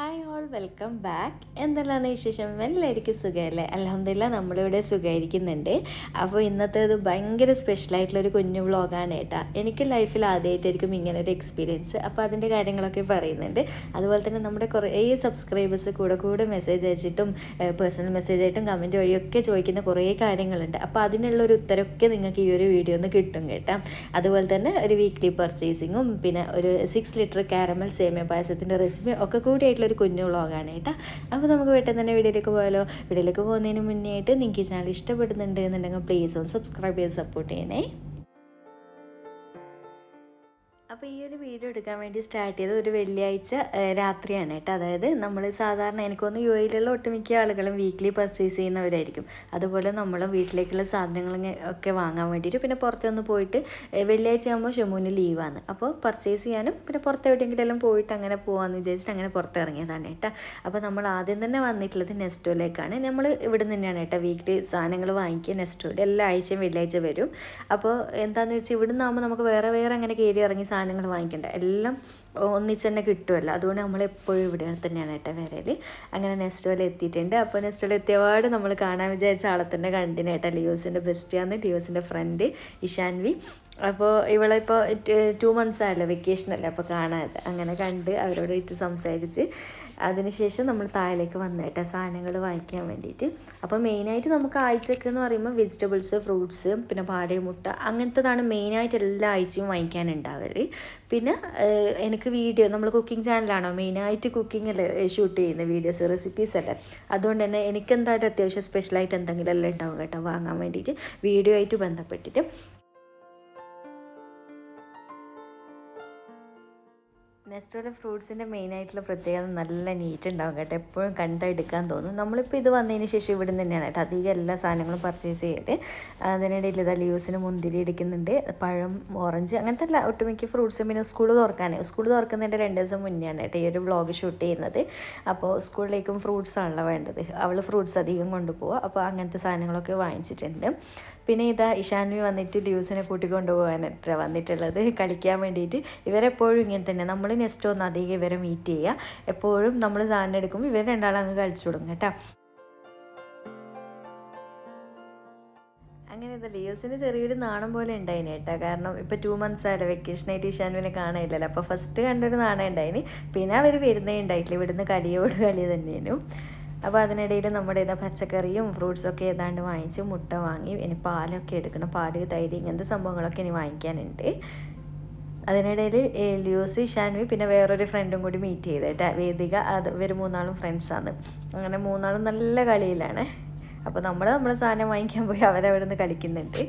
Hi all welcome back എന്തെല്ലാന്ന് വിശേഷം? എല്ലാവർക്കും സുഖമല്ലേ? അലഹമില്ല നമ്മളിവിടെ സുഖമായിരിക്കുന്നുണ്ട്. അപ്പോൾ ഇന്നത്തെ ഇന്നത്തേത് ഭയങ്കര സ്പെഷ്യലായിട്ടുള്ളൊരു കുഞ്ഞു വ്ളോഗാണ് കേട്ടോ. എനിക്ക് ലൈഫിൽ ആദ്യമായിട്ടായിരിക്കും ഇങ്ങനെ ഒരു എക്സ്പീരിയൻസ് അപ്പോൾ അതിന്റെ കാര്യങ്ങളൊക്കെ പറയുന്നുണ്ട്. അതുപോലെ തന്നെ നമ്മുടെ കുറേ സബ്സ്ക്രൈബേഴ്സ് കൂടെ കൂടെ മെസ്സേജ് അയച്ചിട്ടും പേഴ്സണൽ മെസ്സേജ് ആയിട്ടും കമന്റ് വഴിയൊക്കെ ചോദിക്കുന്ന കുറേ കാര്യങ്ങളുണ്ട്. അപ്പോൾ അതിനുള്ള ഒരു ഉത്തരമൊക്കെ നിങ്ങൾക്ക് ഈ ഒരു വീഡിയോ ഒന്ന് കിട്ടും കേട്ടോ. അതുപോലെ തന്നെ ഒരു വീക്ക്ലി പർച്ചേസിങ്ങും പിന്നെ ഒരു സിക്സ് ലിറ്റർ കാരമൽ സേമിയ പായസത്തിന്റെ റെസിപ്പി ഒക്കെ കൂടിയായിട്ടുള്ള ഒരു കുഞ്ഞു വ്ളോഗാണ് കേട്ടോ. അപ്പോൾ നമുക്ക് പെട്ടെന്ന് തന്നെ വീഡിയോയിലേക്ക് പോയാലോ? വീഡിയോയിലേക്ക് പോകുന്നതിന് മുന്നേ ആയിട്ട് നിങ്ങൾക്ക് ഈ ചാനൽ ഇഷ്ടപ്പെടുന്നുണ്ട് എന്നുണ്ടെങ്കിൽ പ്ലീസ് ഒന്ന് സബ്സ്ക്രൈബ് ചെയ്ത് സപ്പോർട്ട് ചെയ്യണേ. അപ്പോൾ ഈ ഒരു വീഡിയോ എടുക്കാൻ വേണ്ടി സ്റ്റാർട്ട് ചെയ്തത് ഒരു വെള്ളിയാഴ്ച രാത്രിയാണ് കേട്ടോ. അതായത് നമ്മൾ സാധാരണ എനിക്കൊന്ന് യു എയിലുള്ള ഒട്ടുമിക്ക ആളുകളും വീക്ക്ലി പർച്ചേസ് ചെയ്യുന്നവരായിരിക്കും. അതുപോലെ നമ്മൾ വീട്ടിലേക്കുള്ള സാധനങ്ങൾ ഒക്കെ വാങ്ങാൻ വേണ്ടിയിട്ട് പിന്നെ പുറത്തൊന്ന് പോയിട്ട് വെള്ളിയാഴ്ച ആകുമ്പോൾ ഷെമൂന് ലീവാണ്. അപ്പോൾ പർച്ചേസ് ചെയ്യാനും പിന്നെ പുറത്തെവിടെയെങ്കിലും പോയിട്ട് അങ്ങനെ പോകാമെന്ന് വിചാരിച്ചിട്ട് അങ്ങനെ പുറത്തിറങ്ങിയതാണ് കേട്ടോ. അപ്പോൾ നമ്മൾ ആദ്യം തന്നെ വന്നിട്ടുള്ളത് നെസ്റ്റോയിലേക്കാണ്. നമ്മൾ ഇവിടെ തന്നെയാണ് കേട്ടോ വീക്കിലി സാധനങ്ങൾ വാങ്ങിക്കുക. നെസ്റ്റോയിൽ എല്ലാ ആഴ്ചയും വെള്ളിയാഴ്ച വരും. അപ്പോൾ എന്താണെന്ന് വെച്ചാൽ ഇവിടെ നിന്നാകുമ്പോൾ നമുക്ക് വേറെ വേറെ അങ്ങനെ കയറി ഇറങ്ങി സാധനങ്ങൾ വാങ്ങിക്കേണ്ട? എല്ലാം ഒന്നിച്ച് തന്നെ കിട്ടുമല്ലോ അതുകൊണ്ട് നമ്മൾ എപ്പോഴും ഇവിടെ തന്നെയാണ് കേട്ടോ വരൽ അങ്ങനെ നെക്സ്റ്റ് പോലെ എത്തിയിട്ടുണ്ട്. അപ്പോൾ നെക്സ്റ്റ് പോലെ എത്തിയപാട് നമ്മൾ കാണാൻ വിചാരിച്ച ആളെ തന്നെ കണ്ടിന് കേട്ടോ. ലിയോസിന്റെ ബെസ്റ്റിയാണ് ലിയോസിന്റെ ഫ്രണ്ട് ഇഷാൻവി. അപ്പോൾ ഇവളിപ്പോൾ ടു മന്ത്സ് ആയല്ലോ. വെക്കേഷൻ അല്ലേ? അപ്പോൾ കാണാതെ. അങ്ങനെ കണ്ട് അവരോട് ഇട്ട് സംസാരിച്ച് അതിനുശേഷം നമ്മൾ താഴേക്ക് വന്നേട്ട സാധനങ്ങൾ വാങ്ങിക്കാൻ വേണ്ടിയിട്ട്. അപ്പോൾ മെയിനായിട്ട് നമുക്ക് ആഴ്ചക്ക് എന്ന് പറയുമ്പോൾ വെജിറ്റബിൾസ് ഫ്രൂട്ട്സ് പിന്നെ പാൽ മുട്ട അങ്ങനത്തതാണ് മെയിനായിട്ട് എല്ലാ ആഴ്ചയും വാങ്ങിക്കാൻ വാങ്ങിക്കാനുണ്ടാവൽ. പിന്നെ എനിക്ക് വീഡിയോ നമ്മൾ കുക്കിംഗ് ചാനലാണോ മെയിനായിട്ട് കുക്കിംഗ് അല്ലേ ഷൂട്ട് ചെയ്യുന്ന വീഡിയോസ് റെസിപ്പീസ് അല്ലേ? അതുകൊണ്ട് തന്നെ എനിക്ക് എന്തായാലും അത്യാവശ്യം സ്പെഷ്യലായിട്ട് എന്തെങ്കിലും എല്ലാം ഉണ്ടാവും കേട്ടോ വാങ്ങാൻ വേണ്ടിയിട്ട് വീഡിയോ ആയിട്ട് ബന്ധപ്പെട്ടിട്ട്. നെസ്റ്റോയുടെ ഫ്രൂട്ട്സിന്റെ മെയിൻ ആയിട്ടുള്ള പ്രത്യേകത നല്ല നീറ്റ് ഉണ്ടാവും കേട്ടോ. എപ്പോഴും കണ്ടെടുക്കാൻ തോന്നും. നമ്മളിപ്പോൾ ഇത് വന്നതിന് ശേഷം ഇവിടെ നിന്ന് തന്നെയാണ് കേട്ടോ. അധികം എല്ലാ സാധനങ്ങളും പർച്ചേസ് ചെയ്തിട്ട് അതിനിടയിൽ ഇതാ ലീവ്സിന് മുന്തിരി എടുക്കുന്നുണ്ട്. പഴം ഓറഞ്ച് അങ്ങനത്തെ എല്ലാ ഒട്ടുമിക്ക ഫ്രൂട്ട്സും പിന്നെ സ്കൂൾ തുറക്കാൻ സ്കൂൾ തുറക്കുന്നതിന്റെ രണ്ട് ദിവസം മുന്നെയാണ് കേട്ടോ ഈ ഒരു വ്ളോഗ് ഷൂട്ട് ചെയ്യുന്നത്. അപ്പോൾ സ്കൂളിലേക്കും ഫ്രൂട്ട്സ് ആണല്ലോ വേണ്ടത്. അവൾ ഫ്രൂട്ട്സ് അധികം കൊണ്ടുപോകുക അപ്പോൾ അങ്ങനത്തെ സാധനങ്ങളൊക്കെ വാങ്ങിച്ചിട്ടുണ്ട്. പിന്നെ ഇതാ ഇഷാൻവി വന്നിട്ട് ഡ്യൂസിനെ കൂട്ടിക്കൊണ്ട് പോകാനത്ര വന്നിട്ടുള്ളത്. കളിക്കാൻ വേണ്ടിയിട്ട്. ഇവരെപ്പോഴും ഇങ്ങനെ തന്നെ. നമ്മൾ നെക്സ്റ്റ് ഒന്ന് അധികം ഇവരെ മീറ്റ് ചെയ്യുക എപ്പോഴും നമ്മൾ സാധനം എടുക്കുമ്പോൾ ഇവർ രണ്ടാളും അങ്ങ് കളിച്ചു തുടങ്ങും കേട്ടോ. അങ്ങനെ ഇതാ ലിയോസിന് ചെറിയൊരു നാണം പോലെ ഉണ്ടായിന് കേട്ടോ. കാരണം ഇപ്പം ടു മന്ത്സ് ആയല്ലോ വെക്കേഷനായിട്ട് ഇഷാനുവിനെ കാണാനില്ലല്ലോ. അപ്പോൾ ഫസ്റ്റ് കണ്ടൊരു നാണം ഉണ്ടായിന്. പിന്നെ അവർ വരുന്നേ ഉണ്ടായിട്ടില്ല. ഇവിടുന്ന് കടിയോട് കളി തന്നെയായിരുന്നു അപ്പോൾ അതിനിടയിൽ നമ്മുടെ ഇതാ പച്ചക്കറിയും ഫ്രൂട്ട്സൊക്കെ ഏതാണ്ട് വാങ്ങിച്ച് മുട്ട വാങ്ങി ഇനി പാലൊക്കെ എടുക്കണം. പാൽ തൈര് ഇങ്ങനത്തെ സംഭവങ്ങളൊക്കെ ഇനി വാങ്ങിക്കാനുണ്ട്. അതിനിടയിൽ ലിയോസി ഷാൻവി പിന്നെ വേറൊരു ഫ്രണ്ടും കൂടി മീറ്റ് ചെയ്ത് കേട്ടോ. വേദിക അത് ഇവർ മൂന്നാളും ഫ്രണ്ട്സാണ് അങ്ങനെ മൂന്നാളും നല്ല കളിയിലാണ്. അപ്പോൾ നമ്മൾ നമ്മുടെ സാധനം വാങ്ങിക്കാൻ പോയി അവരവിടെ നിന്ന് കളിക്കുന്നുണ്ട്.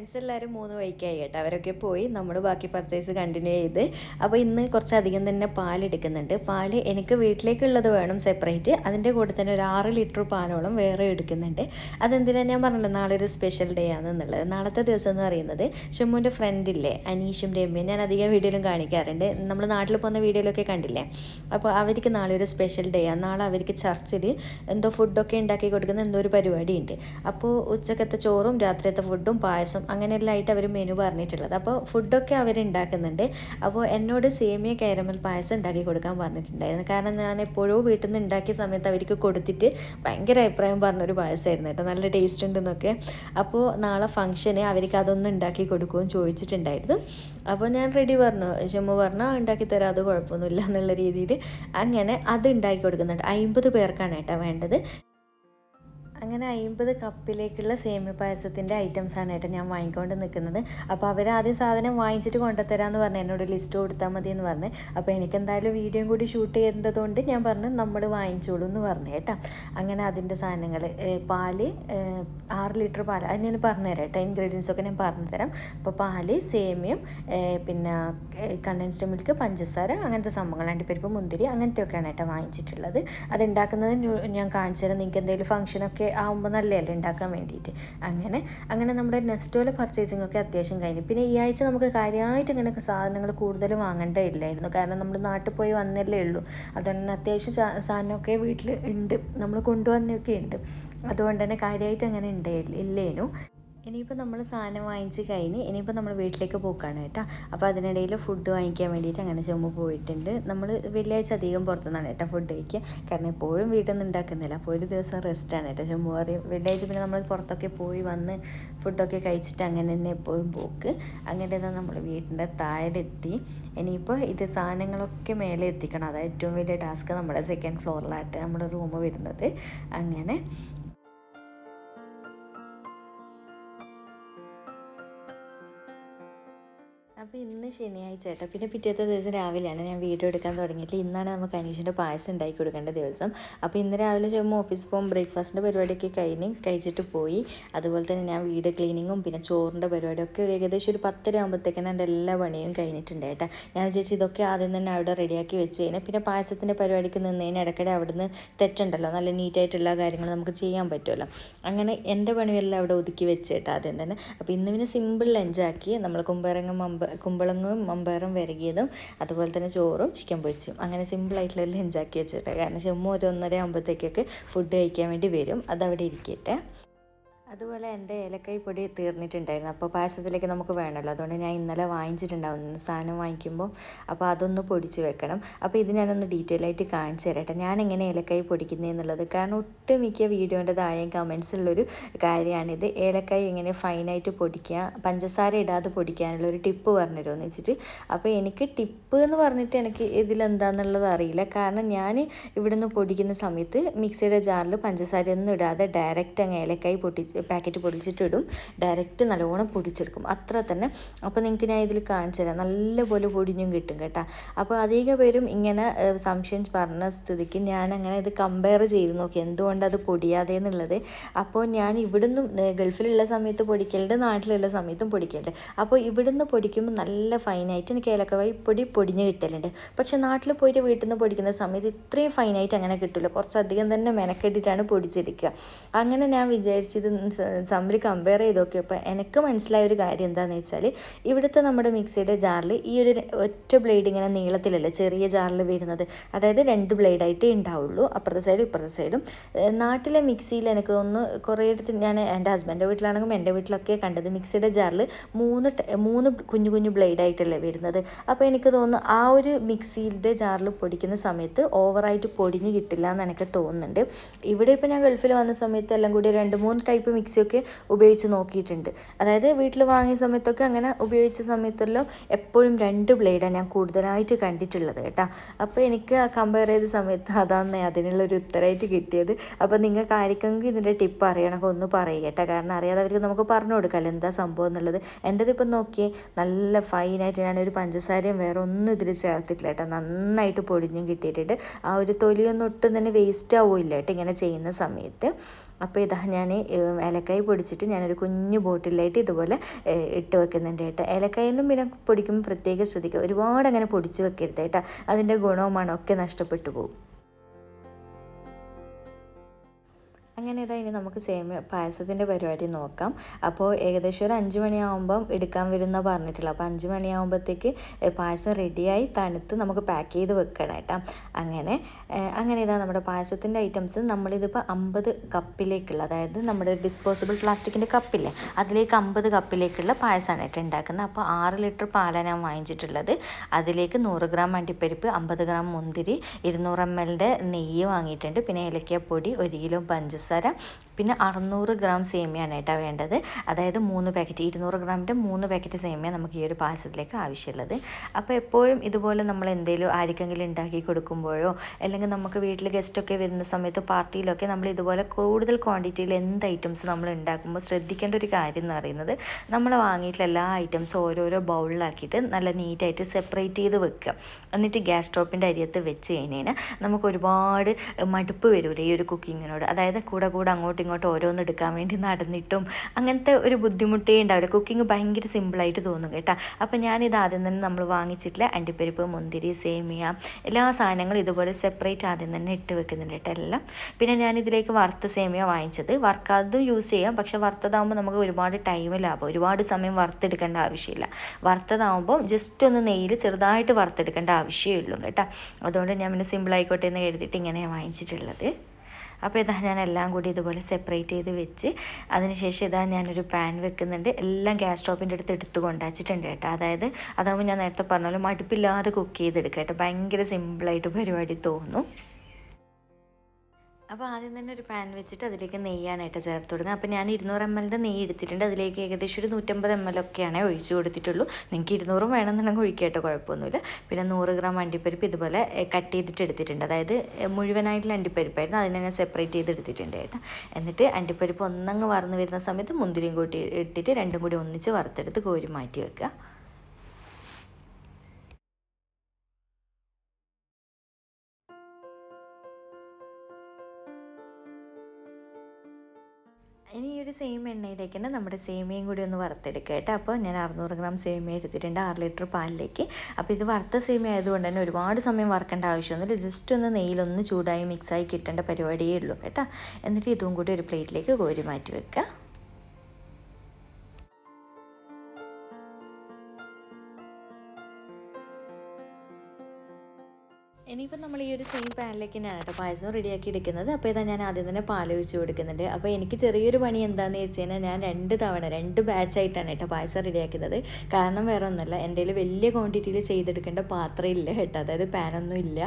ഫ്രണ്ട്സ് എല്ലാവരും മൂന്ന് വഴിക്കായി കേട്ടോ. അവരൊക്കെ പോയി നമ്മൾ ബാക്കി പർച്ചേസ് കണ്ടിന്യൂ ചെയ്ത്. അപ്പോൾ ഇന്ന് കുറച്ചധികം തന്നെ പാലെടുക്കുന്നുണ്ട് പാൽ എനിക്ക് വീട്ടിലേക്കുള്ളത് വേണം സെപ്പറേറ്റ് അതിന്റെ കൂടെ തന്നെ ഒരു ആറ് ലിറ്റർ പാലോളം വേറെ എടുക്കുന്നുണ്ട്. അതെന്തിനാ ഞാൻ പറഞ്ഞല്ലോ നാളെ ഒരു സ്പെഷ്യൽ ഡേ ആണെന്നുള്ളത്. നാളത്തെ ദിവസം എന്ന് പറയുന്നത് ഷമ്മുന്റെ ഫ്രണ്ടില്ലേ അനീഷും രമ്യയും. ഞാൻ അധികം വീഡിയോയിലും കാണിക്കാറുണ്ട്. നമ്മൾ നാട്ടിൽ പോകുന്ന വീഡിയോയിലൊക്കെ കണ്ടില്ലേ? അപ്പോൾ അവർക്ക് നാളെ ഒരു സ്പെഷ്യൽ ഡേ ആണ് നാളെ അവർക്ക് ചർച്ചിൽ എന്തോ ഫുഡൊക്കെ ഉണ്ടാക്കി കൊടുക്കുന്ന എന്തോ ഒരു പരിപാടി ഉണ്ട് അപ്പോൾ ഉച്ചക്കത്തെ ചോറും രാത്രിയത്തെ ഫുഡും പായസം അങ്ങനെയെല്ലാം ആയിട്ട് അവർ മെനു പറഞ്ഞിട്ടുള്ളത്. അപ്പോൾ ഫുഡൊക്കെ അവർ ഉണ്ടാക്കുന്നുണ്ട് അപ്പോൾ എന്നോട് സേമിയ കാരമൽ പായസം ഉണ്ടാക്കി കൊടുക്കാൻ പറഞ്ഞിട്ടുണ്ടായിരുന്നു. കാരണം ഞാൻ എപ്പോഴോ വീട്ടിൽ നിന്ന് ഉണ്ടാക്കിയ സമയത്ത് അവർക്ക് കൊടുത്തിട്ട് ഭയങ്കര അഭിപ്രായം പറഞ്ഞൊരു പായസമായിരുന്നു കേട്ടോ. നല്ല ടേസ്റ്റ് ഉണ്ടെന്നൊക്കെ. അപ്പോൾ നാളെ ഫംഗ്ഷന് അവർക്ക് അതൊന്നും ഉണ്ടാക്കി കൊടുക്കുമെന്ന് ചോദിച്ചിട്ടുണ്ടായിരുന്നു. അപ്പോൾ ഞാൻ റെഡി പറഞ്ഞു. ചുമ്മാ പറഞ്ഞാൽ "ആ, ഉണ്ടാക്കി തരാം. അത് കുഴപ്പമൊന്നുമില്ല എന്നുള്ള രീതിയിൽ അങ്ങനെ അത് ഉണ്ടാക്കി കൊടുക്കുന്നുണ്ട്. അമ്പത് പേർക്കാണ് കേട്ടോ വേണ്ടത്. അങ്ങനെ അമ്പത് കപ്പിലേക്കുള്ള സേമിയ പായസത്തിന്റെ ഐറ്റംസാണ് ഏട്ടാ ഞാൻ വാങ്ങിക്കൊണ്ട് നിൽക്കുന്നത്. അപ്പോൾ അവർ ആദ്യം സാധനം വാങ്ങിച്ചിട്ട് കൊണ്ടുത്തരാമെന്ന് പറഞ്ഞു എന്നോട് ലിസ്റ്റ് കൊടുത്താൽ മതി എന്ന് പറഞ്ഞ്. അപ്പോൾ എനിക്ക് എന്തായാലും വീഡിയോയും കൂടി ഷൂട്ട് ചെയ്യേണ്ടതുകൊണ്ട് ഞാൻ പറഞ്ഞു നമ്മൾ വാങ്ങിച്ചോളൂ എന്ന് പറഞ്ഞു കേട്ടോ അങ്ങനെ അതിന്റെ സാധനങ്ങൾ പാൽ ആറ് ലിറ്റർ പാൽ അത് ഞാൻ പറഞ്ഞുതരാം കേട്ടോ ഇൻഗ്രീഡിയൻസ് ഒക്കെ ഞാൻ പറഞ്ഞുതരാം അപ്പോൾ പാൽ സേമിയം പിന്നെ കണ്ടൻസ്ഡ് മിൽക്ക് പഞ്ചസാര അങ്ങനത്തെ സംഭവങ്ങൾ അണ്ടിപ്പരിപ്പ് മുന്തിരി അങ്ങനത്തെയൊക്കെയാണ് കേട്ടോ വാങ്ങിച്ചിട്ടുള്ളത്. അത് ഉണ്ടാക്കുന്നത് ഞാൻ കാണിച്ചു തരാം. നിങ്ങൾക്ക് എന്തെങ്കിലും ഫംഗ്ഷനൊക്കെ ആകുമ്പോൾ നല്ലതല്ലേ ഉണ്ടാക്കാൻ വേണ്ടിയിട്ട്. അങ്ങനെ അങ്ങനെ നമ്മുടെ നെസ്റ്റോയിലെ പർച്ചേസിംഗ് ഒക്കെ അത്യാവശ്യം കഴിഞ്ഞു. പിന്നെ ഈ ആഴ്ച നമുക്ക് കാര്യമായിട്ട് ഇങ്ങനെ സാധനങ്ങൾ കൂടുതൽ വാങ്ങേണ്ടേ ഇല്ലായിരുന്നു കാരണം നമ്മൾ നാട്ടിൽ പോയി വന്നല്ലേ ഉള്ളൂ. അതുകൊണ്ട് അത്യാവശ്യം സാധനമൊക്കെ വീട്ടിൽ ഉണ്ട്. നമ്മൾ കൊണ്ടുവന്നൊക്കെ ഉണ്ട്. അതുകൊണ്ട് തന്നെ കാര്യമായിട്ട് അങ്ങനെ ഉണ്ടായില്ല ഇല്ലേനു. ഇനിയിപ്പോൾ നമ്മൾ സാധനം വാങ്ങിച്ച് കഴിഞ്ഞ് ഇനിയിപ്പോൾ നമ്മൾ വീട്ടിലേക്ക് പോക്കാണ് കേട്ടോ. അപ്പോൾ അതിനിടയിൽ ഫുഡ് വാങ്ങിക്കാൻ വേണ്ടിയിട്ട് അങ്ങനെ ചുമ പോയിട്ടുണ്ട്. നമ്മൾ വെള്ളിയാഴ്ച അധികം പുറത്തുനിന്നാണ് കേട്ടോ ഫുഡ് കഴിക്കുക. കാരണം എപ്പോഴും വീട്ടിൽ നിന്ന് ഉണ്ടാക്കുന്നില്ല അപ്പോൾ ഒരു ദിവസം റെസ്റ്റാണ് കേട്ടോ ചുമ പറയും വെള്ളിയാഴ്ച പിന്നെ നമ്മൾ പുറത്തൊക്കെ പോയി വന്ന് ഫുഡൊക്കെ കഴിച്ചിട്ട് അങ്ങനെ തന്നെ എപ്പോഴും പോക്ക്. അങ്ങനെ തന്നെ നമ്മൾ വീട്ടിന്റെ താഴെത്തി ഇനിയിപ്പോൾ ഇത് സാധനങ്ങളൊക്കെ മേലെ എത്തിക്കണം. അതായത് ഏറ്റവും വലിയ ടാസ്ക് നമ്മുടെ സെക്കൻഡ് ഫ്ലോറിലായിട്ട് നമ്മുടെ റൂം വരുന്നത്. അങ്ങനെ അപ്പോൾ ഇന്ന് ശനിയാഴ്ച കേട്ടോ. പിന്നെ പിറ്റേത്തെ ദിവസം രാവിലെയാണ് ഞാൻ വീഡിയോ എടുക്കാൻ തുടങ്ങിയിട്ട് ഇന്നാണ് നമുക്ക് അനീഷിന്റെ പായസം ഉണ്ടാക്കി കൊടുക്കേണ്ട ദിവസം. അപ്പോൾ ഇന്ന് രാവിലെ ചുമ്മാ ഓഫീസ് പോകും. ബ്രേക്ക്ഫാസ്റ്റിന്റെ പരിപാടിയൊക്കെ കഴിഞ്ഞ് കഴിച്ചിട്ട് പോയി. അതുപോലെ തന്നെ ഞാൻ വീട് ക്ലീനിങ്ങും പിന്നെ ചോറിന്റെ പരിപാടിയൊക്കെ ഏകദേശം ഒരു പത്തര ആകുമ്പോഴത്തേക്കാണ് എന്റെ എല്ലാ പണിയും കഴിഞ്ഞിട്ടുണ്ട് കേട്ടോ. ഞാൻ വിചാരിച്ചു ഇതൊക്കെ ആദ്യം തന്നെ അവിടെ റെഡിയാക്കി വെച്ച് കഴിഞ്ഞാൽ പിന്നെ പായസത്തിന്റെ പരിപാടിക്ക് നിന്നതിന് ഇടയ്ക്കിടെ അവിടുന്ന് തെറ്റുണ്ടല്ലോ. നല്ല നീറ്റായിട്ട് എല്ലാ കാര്യങ്ങളും നമുക്ക് ചെയ്യാൻ പറ്റുമല്ലോ. അങ്ങനെ എന്റെ പണിയെല്ലാം അവിടെ ഒതുക്കി വെച്ച് കേട്ടോ ആദ്യം തന്നെ. അപ്പോൾ ഇന്ന് പിന്നെ സിമ്പിൾ ലഞ്ചാക്കി നമ്മൾ കുമ്പരംഗം മമ്പ കുമ്പളങ്ങും മമ്പയറും വിരകിയതും അതുപോലെ തന്നെ ചോറും ചിക്കൻ പൊരിച്ചും അങ്ങനെ സിമ്പിളായിട്ടുള്ള ലഞ്ചാക്കി വെച്ചിട്ട്. കാരണം ചുമ്മാ ഒരു ഒന്നര ആകുമ്പോഴത്തേക്കൊക്കെ ഫുഡ് കഴിക്കാൻ വേണ്ടി വരും. അതവിടെ ഇരിക്കട്ടെ. അതുപോലെ എന്റെ ഏലക്കായ് പൊടി തീർന്നിട്ടുണ്ടായിരുന്നു. അപ്പോൾ പായസത്തിലേക്ക് നമുക്ക് വേണമല്ലോ. അതുകൊണ്ട് ഞാൻ ഇന്നലെ വാങ്ങിച്ചിട്ടുണ്ടാവും സാധനം വാങ്ങിക്കുമ്പോൾ അപ്പോൾ അതൊന്ന് പൊടിച്ച് വെക്കണം. അപ്പോൾ ഇത് ഞാനൊന്ന് ഡീറ്റെയിൽ ആയിട്ട് കാണിച്ചു തരട്ടെ. ഞാൻ എങ്ങനെ ഏലക്കായ് പൊടിക്കുന്നതെന്നുള്ളത് കാരണം ഒട്ടുമിക്ക വീഡിയോന്റെ താഴെയും കമൻസിലുള്ളൊരു കാര്യമാണിത്. ഏലക്കായ് എങ്ങനെ ഫൈനായിട്ട് പൊടിക്കുക പഞ്ചസാര ഇടാതെ പൊടിക്കാനുള്ള ഒരു ടിപ്പ് പറഞ്ഞുതരുമെന്ന് വെച്ചിട്ട്. അപ്പോൾ എനിക്ക് ടിപ്പ് എന്ന് പറഞ്ഞിട്ട് എനിക്ക് ഇതിലെന്താണെന്നുള്ളത് അറിയില്ല. കാരണം ഞാൻ ഇവിടുന്ന് പൊടിക്കുന്ന സമയത്ത് മിക്സിയുടെ ജാറിൽ പഞ്ചസാര ഒന്നും ഇടാതെ ഡയറക്റ്റ് അങ്ങ് ഏലക്കായ് പൊട്ടിച്ച് പാക്കറ്റ് പൊടിച്ചിട്ടിടും. ഡയറക്റ്റ് നല്ലോണം പൊടിച്ചെടുക്കും. അത്ര തന്നെ. അപ്പോൾ നിങ്ങൾക്ക് ഞാൻ ഇതിൽ കാണിച്ചു തരാം. നല്ലപോലെ പൊടിഞ്ഞും കിട്ടും കേട്ടോ. അപ്പോൾ അധിക പേരും ഇങ്ങനെ സംശയം പറഞ്ഞ സ്ഥിതിക്ക് ഞാൻ അങ്ങനെ ഇത് കമ്പയർ ചെയ്ത് നോക്കി. എന്തുകൊണ്ട് അത് പൊടിയാതെ എന്നുള്ളത്? അപ്പോൾ ഞാൻ ഇവിടുന്ന് ഗൾഫിലുള്ള സമയത്ത് പൊടിക്കലുണ്ട് നാട്ടിലുള്ള സമയത്തും പൊടിക്കലുണ്ട്. അപ്പോൾ ഇവിടുന്ന് പൊടിക്കുമ്പോൾ നല്ല ഫൈനായിട്ട് എനിക്ക് ഏലക്കവായി പൊടി പൊടിഞ്ഞ് കിട്ടലുണ്ട്. പക്ഷെ നാട്ടിൽ പോയിട്ട് വീട്ടിൽ നിന്ന് പൊടിക്കുന്ന സമയത്ത് ഇത്രയും ഫൈനായിട്ട് അങ്ങനെ കിട്ടില്ല കുറച്ചധികം തന്നെ മെനക്കെട്ടിട്ടാണ് പൊടിച്ചെടുക്കുക. അങ്ങനെ ഞാൻ വിചാരിച്ചത് തമ്മിൽ കമ്പയർ ചെയ്ത് നോക്കിയപ്പോൾ എനിക്ക് മനസ്സിലായ ഒരു കാര്യം എന്താണെന്ന് വെച്ചാൽ ഇവിടുത്തെ നമ്മുടെ മിക്സിയുടെ ജാറിൽ ഈ ഒരു ഒറ്റ ബ്ലേഡ് ഇങ്ങനെ നീളത്തിലല്ല ചെറിയ ജാറിൽ വരുന്നത്. അതായത് രണ്ട് ബ്ലേഡായിട്ടേ ഉണ്ടാവുള്ളൂ അപ്പുറത്തെ സൈഡും ഇപ്പുറത്തെ സൈഡും നാട്ടിലെ മിക്സിയിൽ എനിക്ക് ഒന്ന് കുറേ ഇടത്ത് ഞാൻ എന്റെ ഹസ്ബൻഡിന്റെ വീട്ടിലാണെങ്കിലും എന്റെ വീട്ടിലൊക്കെ കണ്ടത് മിക്സിയുടെ ജാറിൽ മൂന്ന് മൂന്ന് കുഞ്ഞു കുഞ്ഞു ബ്ലേഡായിട്ടല്ലേ വരുന്നത്. അപ്പോൾ എനിക്ക് തോന്നുന്നു ആ ഒരു മിക്സിയുടെ ജാറിൽ പൊടിക്കുന്ന സമയത്ത് ഓവറായിട്ട് പൊടിഞ്ഞ് കിട്ടില്ല എന്ന് എനിക്ക് തോന്നുന്നുണ്ട്. ഇവിടെ ഇപ്പോൾ ഞാൻ ഗൾഫിൽ വന്ന സമയത്ത് എല്ലാം കൂടി രണ്ട് മൂന്ന് ടൈപ്പ് മിക്സിയൊക്കെ ഉപയോഗിച്ച് നോക്കിയിട്ടുണ്ട്. അതായത് വീട്ടിൽ വാങ്ങിയ സമയത്തൊക്കെ അങ്ങനെ ഉപയോഗിച്ച സമയത്തെല്ലാം എപ്പോഴും രണ്ട് ബ്ലേഡാണ് ഞാൻ കൂടുതലായിട്ട് കണ്ടിട്ടുള്ളത് കേട്ടോ. അപ്പോൾ എനിക്ക് കമ്പയർ ചെയ്ത സമയത്ത് അതാണ് അതിനുള്ളൊരു ഉത്തരമായിട്ട് കിട്ടിയത്. അപ്പോൾ നിങ്ങൾക്ക് ആർക്കെങ്കിലും ഇതിന്റെ ടിപ്പ് അറിയണമെങ്കിൽ ഒന്ന് പറയുക കേട്ടോ. കാരണം അറിയാത്തവർക്ക് നമുക്ക് പറഞ്ഞു കൊടുക്കാമല്ലോ എന്താ സംഭവം എന്നുള്ളത്. എന്റെതിപ്പം നോക്കിയേ നല്ല ഫൈനായിട്ട് ഞാനൊരു പഞ്ചസാരയും വേറെ ഒന്നും ഇതിൽ ചേർത്തിട്ടില്ല കേട്ടോ. നന്നായിട്ട് പൊടിഞ്ഞും കിട്ടിയിട്ടുണ്ട്. ആ ഒരു തൊലിയൊന്നും ഒട്ടും തന്നെ വേസ്റ്റ് ആവില്ല കേട്ടോ ഇങ്ങനെ ചെയ്യുന്ന സമയത്ത്. അപ്പോൾ ഇതാ ഞാൻ ഏലക്കായ പൊടിച്ചിട്ട് ഞാനൊരു കുഞ്ഞു ബോട്ടിലായിട്ട് ഇതുപോലെ ഇട്ട് വെക്കുന്നുണ്ട് കേട്ടോ. ഇലക്കായിലും പിന്നെ പൊടിക്കുമ്പോൾ പ്രത്യേകം ശ്രദ്ധിക്കുക. ഒരുപാട് അങ്ങനെ പൊടിച്ച് വെക്കരുത് കേട്ടോ. അതിന്റെ ഗുണവും മണമൊക്കെ നഷ്ടപ്പെട്ടു പോകും. അങ്ങനെ ഇതാ ഇനി നമുക്ക് സേമിയ പായസത്തിന്റെ പരിപാടി നോക്കാം. അപ്പോൾ ഏകദേശം ഒരു അഞ്ച് മണിയാകുമ്പം എടുക്കാൻ വരുന്ന പറഞ്ഞിട്ടില്ല അപ്പോൾ അഞ്ച് മണിയാകുമ്പോഴത്തേക്ക് പായസം റെഡിയായി തണുത്ത് നമുക്ക് പാക്ക് ചെയ്ത് വെക്കണം കേട്ടോ. അങ്ങനെ അങ്ങനെ ഇതാ നമ്മുടെ പായസത്തിന്റെ ഐറ്റംസ് നമ്മളിതിപ്പോൾ അമ്പത് കപ്പിലേക്കുള്ള അതായത് നമ്മുടെ ഡിസ്പോസിബിൾ പ്ലാസ്റ്റിക്കിന്റെ കപ്പില്ലേ അതിലേക്ക് അമ്പത് കപ്പിലേക്കുള്ള പായസമാണ് കേട്ടോ ഉണ്ടാക്കുന്നത് അപ്പോൾ ആറ് ലിറ്റർ പാലാണ് ഞാൻ വാങ്ങിച്ചിട്ടുള്ളത്. അതിലേക്ക് നൂറ് ഗ്രാം അണ്ടിപ്പരിപ്പ് അമ്പത് ഗ്രാം മുന്തിരി ഇരുന്നൂറ് എം എല്ലിന്റെ നെയ്യ് വാങ്ങിയിട്ടുണ്ട്. പിന്നെ ഏലക്കപ്പൊടി ഒരു കിലോ പഞ്ചസാര പിന്നെ അറുന്നൂറ് ഗ്രാം സേമിയാണ് കേട്ടോ വേണ്ടത്. അതായത് മൂന്ന് പാക്കറ്റ് ഇരുന്നൂറ് ഗ്രാമിന്റെ മൂന്ന് പാക്കറ്റ് സേമിയ നമുക്ക് ഈ ഒരു പായസത്തിലേക്ക് ആവശ്യമുള്ളത്. അപ്പോൾ എപ്പോഴും ഇതുപോലെ നമ്മൾ എന്തെങ്കിലും ആർക്കെങ്കിലും ഉണ്ടാക്കി കൊടുക്കുമ്പോഴോ അല്ലെങ്കിൽ നമുക്ക് വീട്ടിൽ ഗസ്റ്റൊക്കെ വരുന്ന സമയത്ത് പാർട്ടിയിലൊക്കെ നമ്മൾ ഇതുപോലെ കൂടുതൽ ക്വാണ്ടിറ്റിയിൽ എന്ത് ഐറ്റംസ് നമ്മൾ ഉണ്ടാക്കുമ്പോൾ ശ്രദ്ധിക്കേണ്ട ഒരു കാര്യം എന്ന് പറയുന്നത് നമ്മൾ വാങ്ങിയിട്ടുള്ള എല്ലാ ഐറ്റംസും ഓരോരോ ബൗളിലാക്കിയിട്ട് നല്ല നീറ്റായിട്ട് സെപ്പറേറ്റ് ചെയ്ത് വെക്കുക. എന്നിട്ട് ഗ്യാസ് സ്റ്റോപ്പിന്റെ അരിയത്ത് വെച്ച് കഴിഞ്ഞാൽ നമുക്ക് ഒരുപാട് മടുപ്പ് വരില്ല ഈ ഒരു കുക്കിങ്ങിനോട് അതായത് കൂടെ കൂടെ അങ്ങോട്ടും ഇങ്ങോട്ടും ഓരോന്ന് എടുക്കാൻ വേണ്ടി നടന്നിട്ടും അങ്ങനത്തെ ഒരു ബുദ്ധിമുട്ടേ ഉണ്ടാവില്ല. കുക്കിംഗ് ഭയങ്കര സിമ്പിളായിട്ട് തോന്നും കേട്ടോ. അപ്പോൾ ഞാനിത് ആദ്യം തന്നെ നമ്മൾ വാങ്ങിച്ചിട്ടില്ല അണ്ടിപ്പരിപ്പ് മുന്തിരി സേമിയ എല്ലാ സാധനങ്ങളും ഇതുപോലെ സെപ്പറേറ്റ് ആദ്യം തന്നെ ഇട്ട് വെക്കുന്നുണ്ട് കേട്ടോ എല്ലാം. പിന്നെ ഞാനിതിലേക്ക് വറുത്ത സേമിയ വാങ്ങിച്ചത്. വറുക്കാതും യൂസ് ചെയ്യാം. പക്ഷെ വറുത്തതാകുമ്പോൾ നമുക്ക് ഒരുപാട് ടൈം ലാഭം. ഒരുപാട് സമയം വറുത്തെടുക്കേണ്ട ആവശ്യമില്ല. വറുത്തതാകുമ്പോൾ ജസ്റ്റ് ഒന്ന് നെയ്യിൽ ചെറുതായിട്ട് വറുത്തെടുക്കേണ്ട ആവശ്യമേ ഉള്ളൂ കേട്ടോ. അതുകൊണ്ട് ഞാൻ പിന്നെ സിമ്പിൾ ആയിക്കോട്ടെ എന്ന് എഴുതിയിട്ട് ഇങ്ങനെയാണ് വാങ്ങിച്ചിട്ടുള്ളത്. അപ്പോൾ ഇതാ ഞാൻ എല്ലാം കൂടി ഇതുപോലെ സെപ്പറേറ്റ് ചെയ്ത് വെച്ച് അതിനുശേഷം ഇതാ ഞാനൊരു പാൻ വെക്കുന്നുണ്ട്. എല്ലാം ഗ്യാസ് സ്റ്റോപ്പിന്റെ അടുത്ത് എടുത്ത് കൊണ്ടാച്ചിട്ടുണ്ട് കേട്ടോ. അതായത് അതാകുമ്പോൾ ഞാൻ നേരത്തെ പറഞ്ഞ പോലെ മടുപ്പില്ലാതെ കുക്ക് ചെയ്തെടുക്കാം കേട്ടോ. ഭയങ്കര സിമ്പിളായിട്ട് പരിപാടി തോന്നും. അപ്പോൾ ആദ്യം തന്നെ ഒരു പാൻ വെച്ചിട്ട് അതിലേക്ക് നെയ്യാണ് കേട്ടോ ചേർത്ത് കൊടുക്കുക. അപ്പോൾ ഞാൻ ഇരുന്നൂറ് എം എല്ലിന്റെ നെയ്യ് എടുത്തിട്ടുണ്ട്. അതിലേക്ക് ഏകദേശം ഒരു നൂറ്റമ്പത് എം എൽ ഒക്കെയാണ് ഒഴിച്ച് കൊടുത്തിട്ടുള്ളൂ. നിങ്ങൾക്ക് ഇരുന്നൂറും വേണമെന്നുണ്ടെങ്കിൽ ഒഴിക്കട്ടോ കുഴപ്പമൊന്നുമില്ല. പിന്നെ നൂറ് ഗ്രാം അണ്ടിപ്പരിപ്പ് ഇതുപോലെ കട്ട് ചെയ്തിട്ട് എടുത്തിട്ടുണ്ട്. അതായത് മുഴുവനായിട്ടുള്ള അണ്ടിപ്പരിപ്പായിരുന്നു. അതിനെ ഞാൻ സെപ്പറേറ്റ് ചെയ്ത് എടുത്തിട്ടുണ്ട് കേട്ടോ. എന്നിട്ട് അണ്ടിപ്പരിപ്പ് ഒന്നങ്ങ് വറന്ന് വരുന്ന സമയത്ത് മുന്തിരിയും കൂട്ടി ഇട്ടിട്ട് രണ്ടും കൂടി ഒന്നിച്ച് വറുത്തെടുത്ത് കോരി മാറ്റി വെക്കുക. ഇനി ഈ ഒരു സെയിം എണ്ണയിലേക്ക് തന്നെ നമ്മുടെ സേമിയയും കൂടി ഒന്ന് വറുത്തെടുക്കുക കേട്ടോ. അപ്പോൾ ഞാൻ അറുന്നൂറ് ഗ്രാം സേമിയ എടുത്തിട്ടുണ്ട് ആറ് ലിറ്റർ പാലിലേക്ക്. അപ്പോൾ ഇത് വറുത്ത സേമിയ ആയതുകൊണ്ട് തന്നെ ഒരുപാട് സമയം വറക്കേണ്ട ആവശ്യമൊന്നുമില്ല. ജസ്റ്റ് ഒന്ന് നെയ്യിലൊന്ന് ചൂടായി മിക്സായി കിട്ടേണ്ട പരിപാടിയേ ഉള്ളൂ കേട്ടോ. എന്നിട്ട് ഇതും കൂടി ഒരു പ്ലേറ്റിലേക്ക് കോരി മാറ്റി വെക്കുക ഒരു സെയിം പാനിലേക്ക് തന്നെയാണ് കേട്ടോ പായസം റെഡിയാക്കി എടുക്കുന്നത്. അപ്പോൾ ഇതാ ഞാൻ ആദ്യം തന്നെ പാൽ ഒഴിച്ച് കൊടുക്കുന്നുണ്ട്. അപ്പോൾ എനിക്ക് ചെറിയൊരു പണി എന്താണെന്ന് വെച്ച് കഴിഞ്ഞാൽ ഞാൻ രണ്ട് തവണ രണ്ട് ബാച്ചായിട്ടാണ് കേട്ടോ പായസം റെഡിയാക്കുന്നത് കാരണം വേറെ ഒന്നുമല്ല എന്റെ കയ്യിൽ വലിയ ക്വാണ്ടിറ്റിയിൽ ചെയ്തെടുക്കേണ്ട പാത്രം ഇല്ല കേട്ടോ. അതായത് പാനൊന്നും ഇല്ല.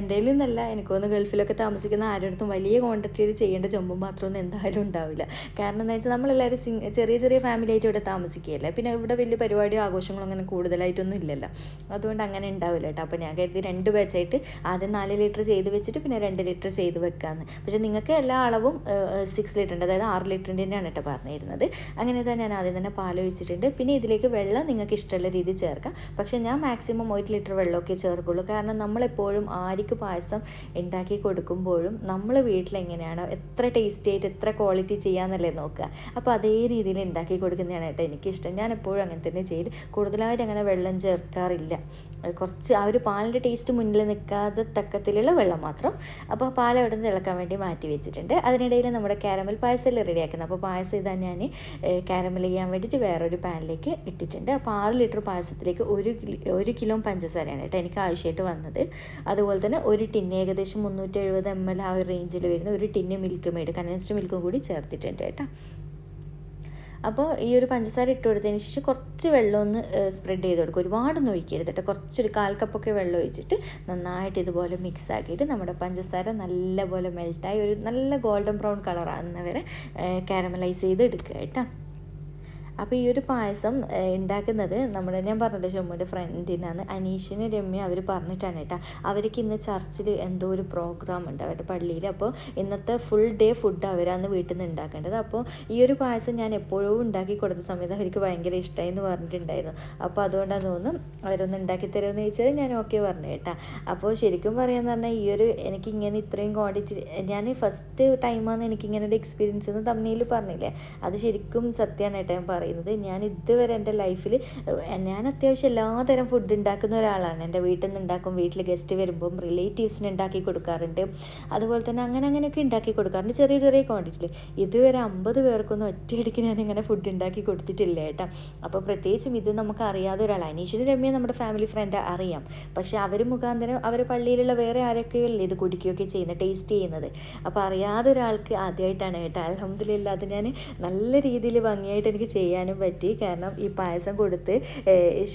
എന്റെ കയ്യിൽ നിന്നല്ല എനിക്കൊന്ന് ഗൾഫിലൊക്കെ താമസിക്കുന്ന ആരോടത്തും വലിയ ക്വാണ്ടിറ്റിയിൽ ചെയ്യേണ്ട ചൊമ്പും പാത്രമൊന്നും എന്തായാലും ഉണ്ടാവില്ല. കാരണം എന്താ വെച്ചാൽ നമ്മളെല്ലാവരും ചെറിയ ചെറിയ ഫാമിലി ആയിട്ട് ഇവിടെ താമസിക്കുകയല്ലേ. പിന്നെ ഇവിടെ വലിയ പരിപാടിയോ ആഘോഷങ്ങളോ അങ്ങനെ കൂടുതലായിട്ടൊന്നും ഇല്ലല്ലോ. അതുകൊണ്ട് അങ്ങനെ ഉണ്ടാവില്ല കേട്ടോ അപ്പോൾ ഞാൻ കരുതി രണ്ട് ബാച്ചായിട്ട് ആദ്യം നാല് ലിറ്റർ ചെയ്ത് വെച്ചിട്ട് പിന്നെ രണ്ട് ലിറ്റർ ചെയ്ത് വെക്കാമെന്ന് പക്ഷേ നിങ്ങൾക്ക് എല്ലാ അളവും സിക്സ് ലിറ്ററിന്റെ അതായത് ആറ് ലിറ്ററിന്റെ തന്നെയാണ് കേട്ടോ പറഞ്ഞിരുന്നത്. അങ്ങനെ തന്നെ ഞാൻ ആദ്യം തന്നെ പാൽ ഒഴിച്ചിട്ടുണ്ട്. പിന്നെ ഇതിലേക്ക് വെള്ളം നിങ്ങൾക്ക് ഇഷ്ടമുള്ള രീതി ചേർക്കാം. പക്ഷേ ഞാൻ മാക്സിമം ഒരു ലിറ്റർ വെള്ളമൊക്കെ ചേർക്കുള്ളൂ. കാരണം നമ്മളെപ്പോഴും ആരിക്ക് പായസം ഉണ്ടാക്കി കൊടുക്കുമ്പോഴും നമ്മൾ വീട്ടിലെങ്ങനെയാണോ എത്ര ടേസ്റ്റി ആയിട്ട് എത്ര ക്വാളിറ്റി ചെയ്യാമെന്നല്ലേ നോക്കുക. അപ്പോൾ അതേ രീതിയിൽ ഉണ്ടാക്കി കൊടുക്കുന്നതാണ് കേട്ടോ എനിക്കിഷ്ടം. ഞാൻ എപ്പോഴും അങ്ങനെ തന്നെ ചെയ്ത് കൂടുതലായിട്ട് അങ്ങനെ വെള്ളം ചേർക്കാറില്ല. കുറച്ച് ആ ഒരു പാലിന്റെ ടേസ്റ്റ് മുന്നിൽ നിൽക്കാതെ തക്കത്തിലുള്ള വെള്ളം മാത്രം. അപ്പോൾ പാൽ അവിടെ നിന്ന് തിളക്കാൻ വേണ്ടി മാറ്റി വെച്ചിട്ടുണ്ട്. അതിനിടയിൽ നമ്മുടെ കാരമൽ പായസം റെഡിയാക്കുന്നത്? അപ്പോൾ പായസം ഇതാ ഞാൻ കാരമൽ ചെയ്യാൻ വേണ്ടിയിട്ട് വേറൊരു പാനിലേക്ക് ഇട്ടിട്ടുണ്ട്. അപ്പോൾ ആറ് ലിറ്റർ പായസത്തിലേക്ക് ഒരു ഒരു കിലോ പഞ്ചസാരയാണ് കേട്ടോ എനിക്ക് ആവശ്യമായിട്ട് വന്നത്. അതുപോലെ തന്നെ ഒരു ടിന്ന് ഏകദേശം മുന്നൂറ്റി എഴുപത് എം എൽ ആ ഒരു റേഞ്ചിൽ വരുന്ന ഒരു ടിന്ന് മിൽക്ക് മെയ്ഡ് കണ്ടൻസ്ഡ് മിൽക്കും കൂടി ചേർത്തിട്ടുണ്ട് കേട്ടോ. അപ്പോൾ ഈ ഒരു പഞ്ചസാര ഇട്ട് കൊടുത്തതിന് ശേഷം കുറച്ച് വെള്ളം ഒന്ന് സ്പ്രെഡ് ചെയ്ത് കൊടുക്കും. ഒരുപാടൊന്നും ഒഴിക്കരുത് കേട്ടോ കുറച്ചൊരു കാൽ കപ്പൊക്കെ വെള്ളം ഒഴിച്ചിട്ട് നന്നായിട്ട് ഇതുപോലെ മിക്സ് ആക്കിയിട്ട് നമ്മുടെ പഞ്ചസാര നല്ലപോലെ മെൽറ്റായി ഒരു നല്ല ഗോൾഡൻ ബ്രൗൺ കളറാകുന്നവരെ കാരമലൈസ് ചെയ്ത് എടുക്കുക കേട്ടോ അപ്പോൾ ഈ ഒരു പായസം ഉണ്ടാക്കുന്നത് നമ്മുടെ ഞാൻ പറഞ്ഞല്ലോ ഷമ്മുന്റെ ഫ്രണ്ടിനാണ്. അനീഷിന് രമ്യ അവർ പറഞ്ഞിട്ടാണ് കേട്ടോ. അവർക്ക് ഇന്ന് ചർച്ചിൽ എന്തോ ഒരു പ്രോഗ്രാം ഉണ്ട് അവരുടെ പള്ളിയിൽ അപ്പോൾ ഇന്നത്തെ ഫുൾ ഡേ ഫുഡ് അവരാണ് വീട്ടിൽ നിന്ന് ഉണ്ടാക്കേണ്ടത് അപ്പോൾ ഈ ഒരു പായസം ഞാൻ എപ്പോഴും ഉണ്ടാക്കി കൊടുത്ത സമയത്ത് അവർക്ക് ഭയങ്കര ഇഷ്ടമായി എന്ന് പറഞ്ഞിട്ടുണ്ടായിരുന്നു. അപ്പോൾ അതുകൊണ്ടാണ് തോന്നുന്നു അവരൊന്ന് ഉണ്ടാക്കി തരുമെന്ന് ചോദിച്ചാൽ ഞാൻ ഓക്കെ പറഞ്ഞു കേട്ടോ. അപ്പോൾ ശരിക്കും പറയാന്ന് പറഞ്ഞാൽ ഈ ഒരു എനിക്ക് ഇങ്ങനെ ഇത്രയും ക്വാണ്ടിറ്റി ഞാൻ ഫസ്റ്റ് ടൈമാണ് എനിക്ക് ഇങ്ങനെ ഒരു എക്സ്പീരിയൻസ് എന്ന് തമ്മിൽ പറഞ്ഞില്ലേ? അത് ശരിക്കും സത്യമാണ് കേട്ടോ ഞാൻ പറയുന്നത് ഞാൻ ഇതുവരെ എന്റെ ലൈഫിൽ ഞാൻ അത്യാവശ്യം എല്ലാതരം ഫുഡ് ഉണ്ടാക്കുന്ന ഒരാളാണ്. എന്റെ വീട്ടിൽ നിന്ന് ഉണ്ടാക്കും വീട്ടിൽ ഗസ്റ്റ് വരുമ്പം റിലേറ്റീവ്സിന് ഉണ്ടാക്കി കൊടുക്കാറുണ്ട്. അതുപോലെ തന്നെ അങ്ങനെ അങ്ങനെയൊക്കെ ഉണ്ടാക്കി കൊടുക്കാറുണ്ട്. ചെറിയ ചെറിയ ക്വാണ്ടിറ്റിയിൽ ഇതുവരെ അമ്പത് പേർക്കൊന്നും ഒറ്റയടിക്ക് ഞാൻ ഇങ്ങനെ ഫുഡ് ഉണ്ടാക്കി കൊടുത്തിട്ടില്ല കേട്ടോ. അപ്പോൾ പ്രത്യേകിച്ചും ഇത് നമുക്ക് അറിയാതെ ഒരാൾ അനീഷിന് രമ്യ നമ്മുടെ ഫാമിലി ഫ്രണ്ട് അറിയാം. പക്ഷേ അവർ മുഖാന്തരം അവർ പള്ളിയിലുള്ള വേറെ ആരൊക്കെയല്ലേ ഇത് കുടിക്കുകയൊക്കെ ചെയ്യുന്നത് ടേസ്റ്റ് ചെയ്യുന്നത്. അപ്പോൾ അറിയാതെ ഒരാൾക്ക് ആദ്യമായിട്ടാണ് കേട്ടോ. അലഹമ്മദില്ല അത് ഞാൻ നല്ല രീതിയിൽ ഭംഗിയായിട്ട് എനിക്ക് ചെയ്യാനും പറ്റി. കാരണം ഈ പായസം കൊടുത്ത്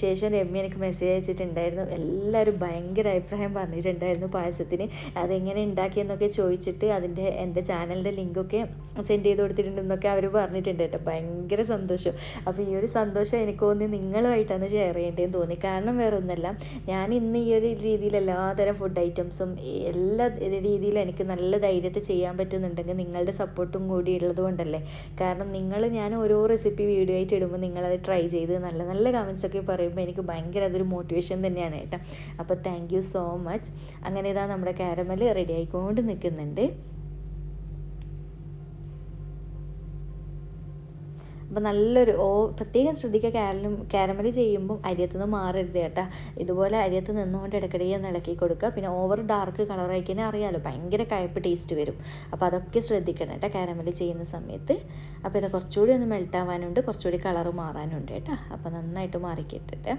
ശേഷം രമ്യ എനിക്ക് മെസ്സേജ് അയച്ചിട്ടുണ്ടായിരുന്നു. എല്ലാവരും ഭയങ്കര അഭിപ്രായം പറഞ്ഞിട്ടുണ്ടായിരുന്നു പായസത്തിന്. അതെങ്ങനെ ഉണ്ടാക്കിയെന്നൊക്കെ ചോദിച്ചിട്ട് അതിന്റെ എന്റെ ചാനലിന്റെ ലിങ്കൊക്കെ സെൻഡ് ചെയ്ത് കൊടുത്തിട്ടുണ്ടെന്നൊക്കെ അവർ പറഞ്ഞിട്ടുണ്ട് കേട്ടോ. ഭയങ്കര സന്തോഷം. അപ്പോൾ ഈ ഒരു സന്തോഷം എനിക്ക് തോന്നി നിങ്ങളുമായിട്ടാണ് ഷെയർ ചെയ്യേണ്ടതെന്ന് തോന്നി. കാരണം വേറെ ഒന്നല്ല ഞാൻ ഇന്ന് ഈ ഒരു രീതിയിൽ എല്ലാതരം ഫുഡ് ഐറ്റംസും എല്ലാ രീതിയിലും എനിക്ക് നല്ല ധൈര്യത്തിൽ ചെയ്യാൻ പറ്റുന്നുണ്ടെങ്കിൽ നിങ്ങളുടെ സപ്പോർട്ടും കൂടി ഉള്ളത് കൊണ്ടല്ലേ കാരണം നിങ്ങൾ ഞാൻ ഓരോ റെസിപ്പി വീഡിയോ ആയിട്ട് ഇടുമ്പോൾ നിങ്ങളത് ട്രൈ ചെയ്ത് നല്ല നല്ല കമൻസ് ഒക്കെ പറയുമ്പോൾ എനിക്ക് ഭയങ്കര അതൊരു മോട്ടിവേഷൻ തന്നെയാണ് കേട്ടോ. അപ്പോൾ താങ്ക് സോ മച്ച് അങ്ങനെ ഇതാ നമ്മുടെ കാരമൽ റെഡി ആയിക്കൊണ്ട് നിൽക്കുന്നുണ്ട് അപ്പോൾ നല്ലൊരു ഓ പ്രത്യേകം ശ്രദ്ധിക്കുക കാരലും കാരമൽ ചെയ്യുമ്പം അരിയത്തുനിന്ന് മാറരുത് കേട്ടാ. ഇതുപോലെ അരിയത്ത് നിന്നുകൊണ്ട് ഇടയ്ക്കിടയിൽ ഒന്ന് ഇളക്കി കൊടുക്കുക. പിന്നെ ഓവർ ഡാർക്ക് കളറായി കഴിഞ്ഞാൽ അറിയാമല്ലോ ഭയങ്കര കയപ്പ് ടേസ്റ്റ് വരും. അപ്പോൾ അതൊക്കെ ശ്രദ്ധിക്കണം കേട്ടോ കാരമൽ ചെയ്യുന്ന സമയത്ത്. അപ്പോൾ ഇത് കുറച്ചുകൂടി ഒന്ന് മെൽട്ടാവാനുണ്ട് കുറച്ചുകൂടി കളർ മാറാനുണ്ട് കേട്ടോ. അപ്പോൾ നന്നായിട്ട് മാറിക്കിട്ടിട്ട്.